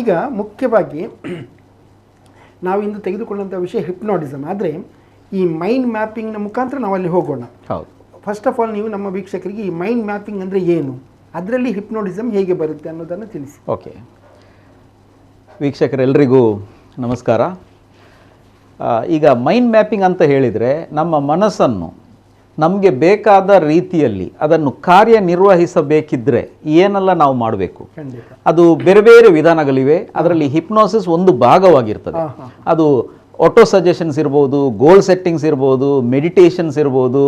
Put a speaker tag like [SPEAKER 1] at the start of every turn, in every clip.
[SPEAKER 1] ಈಗ ಮುಖ್ಯವಾಗಿ ನಾವಿಂದು ತೆಗೆದುಕೊಂಡಂಥ ವಿಷಯ ಹಿಪ್ನೋಟಿಸಮ್ ಆದರೆ ಈ ಮೈಂಡ್ ಮ್ಯಾಪಿಂಗ್ನ ಮುಖಾಂತರ ನಾವು ಅಲ್ಲಿ ಹೋಗೋಣ.
[SPEAKER 2] ಹೌದು.
[SPEAKER 1] ಫಸ್ಟ್ ಆಫ್ ಆಲ್ ನೀವು ನಮ್ಮ ವೀಕ್ಷಕರಿಗೆ ಈ ಮೈಂಡ್ ಮ್ಯಾಪಿಂಗ್ ಅಂದರೆ ಏನು? ಅದರಲ್ಲಿ ಹಿಪ್ನೋಟಿಸಮ್ ಹೇಗೆ ಬರುತ್ತೆ ಅನ್ನೋದನ್ನು ತಿಳಿಸಿ.
[SPEAKER 2] ಓಕೆ ವೀಕ್ಷಕರೆಲ್ಲರಿಗೂ ನಮಸ್ಕಾರ. ಈಗ ಮೈಂಡ್ ಮ್ಯಾಪಿಂಗ್ ಅಂತ ಹೇಳಿದರೆ ನಮ್ಮ ಮನಸ್ಸನ್ನು ನಮಗೆ ಬೇಕಾದ ರೀತಿಯಲ್ಲಿ ಅದನ್ನು ಕಾರ್ಯನಿರ್ವಹಿಸಬೇಕಿದ್ರೆ ಏನೆಲ್ಲ ನಾವು ಮಾಡಬೇಕು? ಅದು ಬೇರೆ ಬೇರೆ ವಿಧಾನಗಳಿವೆ. ಅದರಲ್ಲಿ ಹಿಪ್ನೋಸಿಸ್ ಒಂದು ಭಾಗವಾಗಿರ್ತದೆ. ಅದು ಆಟೋ ಸಜೆಷನ್ಸ್ ಇರ್ಬೋದು ಗೋಲ್ ಸೆಟ್ಟಿಂಗ್ಸ್ ಇರ್ಬೋದು ಮೆಡಿಟೇಷನ್ಸ್ ಇರ್ಬೋದು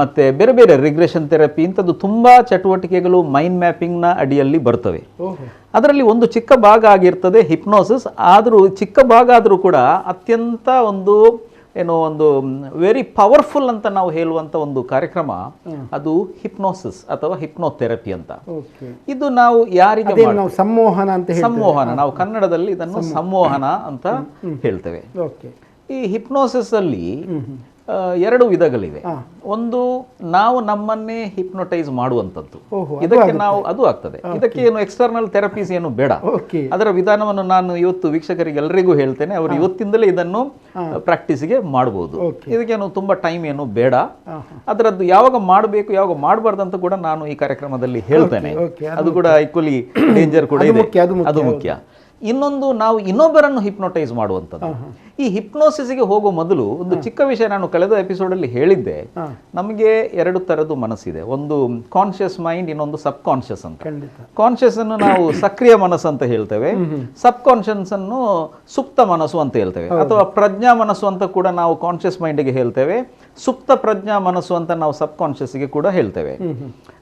[SPEAKER 2] ಮತ್ತೆ ಬೇರೆ ಬೇರೆ ರಿಗ್ರೆಷನ್ ಥೆರಪಿ ಇಂಥದ್ದು ತುಂಬಾ ಚಟುವಟಿಕೆಗಳು ಮೈಂಡ್ ಮ್ಯಾಪಿಂಗ್ನ ಅಡಿಯಲ್ಲಿ ಬರ್ತವೆ. ಅದರಲ್ಲಿ ಒಂದು ಚಿಕ್ಕ ಭಾಗ ಆಗಿರ್ತದೆ ಹಿಪ್ನೋಸಿಸ್. ಆದರೂ ಚಿಕ್ಕ ಭಾಗ ಆದರೂ ಕೂಡ ಅತ್ಯಂತ ಒಂದು ಏನೋ ಒಂದು ವೆರಿ ಪವರ್ಫುಲ್ ಅಂತ ನಾವು ಹೇಳುವಂಥ ಒಂದು ಕಾರ್ಯಕ್ರಮ ಅದು ಹಿಪ್ನೋಸಿಸ್ ಅಥವಾ ಹಿಪ್ನೋಥೆರಪಿ ಅಂತ. ಇದು ನಾವು ಯಾರಿಗೆ
[SPEAKER 1] ಸಂಮೋಹನ ಅಂತ ಸಂವಹನ
[SPEAKER 2] ಸಂಮೋಹನ. ನಾವು ಕನ್ನಡದಲ್ಲಿ ಇದನ್ನು ಸಂಮೋಹನ. ಅಂತ ಹೇಳ್ತೇವೆ.
[SPEAKER 1] ಓಕೆ.
[SPEAKER 2] ಈ ಹಿಪ್ನೋಸಿಸ್ ಅಲ್ಲಿ ಎರಡು ವಿಧಗಳಿವೆ. ಒಂದು ನಾವು ನಮ್ಮನ್ನೇ ಹಿಪ್ನೋಟೈಸ್ ಮಾಡುವಂಥದ್ದು. ಇದಕ್ಕೆ ನಾವು ಅದು ಆಗ್ತದೆ. ಇದಕ್ಕೆ ಏನು ಎಕ್ಸ್ಟರ್ನಲ್ ಥೆರಪೀಸ್ ಏನು ಬೇಡ. ಅದರ ವಿಧಾನವನ್ನು ನಾನು ಇವತ್ತು ವೀಕ್ಷಕರಿಗೆ ಎಲ್ಲರಿಗೂ ಹೇಳ್ತೇನೆ. ಅವರು ಇವತ್ತಿಂದಲೇ ಇದನ್ನು ಪ್ರಾಕ್ಟೀಸ್ಗೆ ಮಾಡಬಹುದು ಇದಕ್ಕೇನು ತುಂಬಾ ಟೈಮ್ ಏನು ಬೇಡ. ಅದರದ್ದು ಯಾವಾಗ ಮಾಡಬೇಕು ಯಾವಾಗ ಮಾಡಬಾರ್ದು ಅಂತ ಕೂಡ ನಾನು ಈ ಕಾರ್ಯಕ್ರಮದಲ್ಲಿ ಹೇಳ್ತೇನೆ. ಅದು ಕೂಡ ಈಕ್ವಲಿ ಡೇಂಜರ್ ಕೂಡ ಇದೆ.
[SPEAKER 1] ಅದು ಮುಖ್ಯ,
[SPEAKER 2] ಅದು ಮುಖ್ಯ. ಇನ್ನೊಂದು ನಾವು ಇನ್ನೊಬ್ಬರನ್ನು ಹಿಪ್ನೋಟೈಸ್ ಮಾಡುವಂಥದ್ದು. ಈ ಹಿಪ್ನೋಸಿಸ್ಗೆ ಹೋಗೋ ಮೊದಲು ಒಂದು ಚಿಕ್ಕ ವಿಷಯ ನಾನು ಕಳೆದ ಎಪಿಸೋಡಲ್ಲಿ ಹೇಳಿದ್ದೆ. ನಮಗೆ ಎರಡು ಥರದ್ದು ಮನಸ್ಸಿದೆ. ಒಂದು ಕಾನ್ಷಿಯಸ್ ಮೈಂಡ್ ಇನ್ನೊಂದು ಸಬ್ ಕಾನ್ಷಿಯಸ್ ಅಂತ ಕಾನ್ಷಿಯಸ್ ಅನ್ನು ನಾವು ಸಕ್ರಿಯ ಮನಸ್ಸು ಅಂತ ಹೇಳ್ತೇವೆ. ಸಬ್ ಕಾನ್ಷಿಯನ್ಸ್ ಅನ್ನು ಸುಪ್ತ ಮನಸ್ಸು ಅಂತ ಹೇಳ್ತೇವೆ. ಅಥವಾ ಪ್ರಜ್ಞಾ ಮನಸ್ಸು ಅಂತ ಕೂಡ ನಾವು ಕಾನ್ಷಿಯಸ್ ಮೈಂಡ್ಗೆ ಹೇಳ್ತೇವೆ. ಸುಪ್ತ ಪ್ರಜ್ಞಾ ಮನಸ್ಸು ಅಂತ ನಾವು ಸಬ್ ಕಾನ್ಷಿಯಸ್ಗೆ ಕೂಡ ಹೇಳ್ತೇವೆ.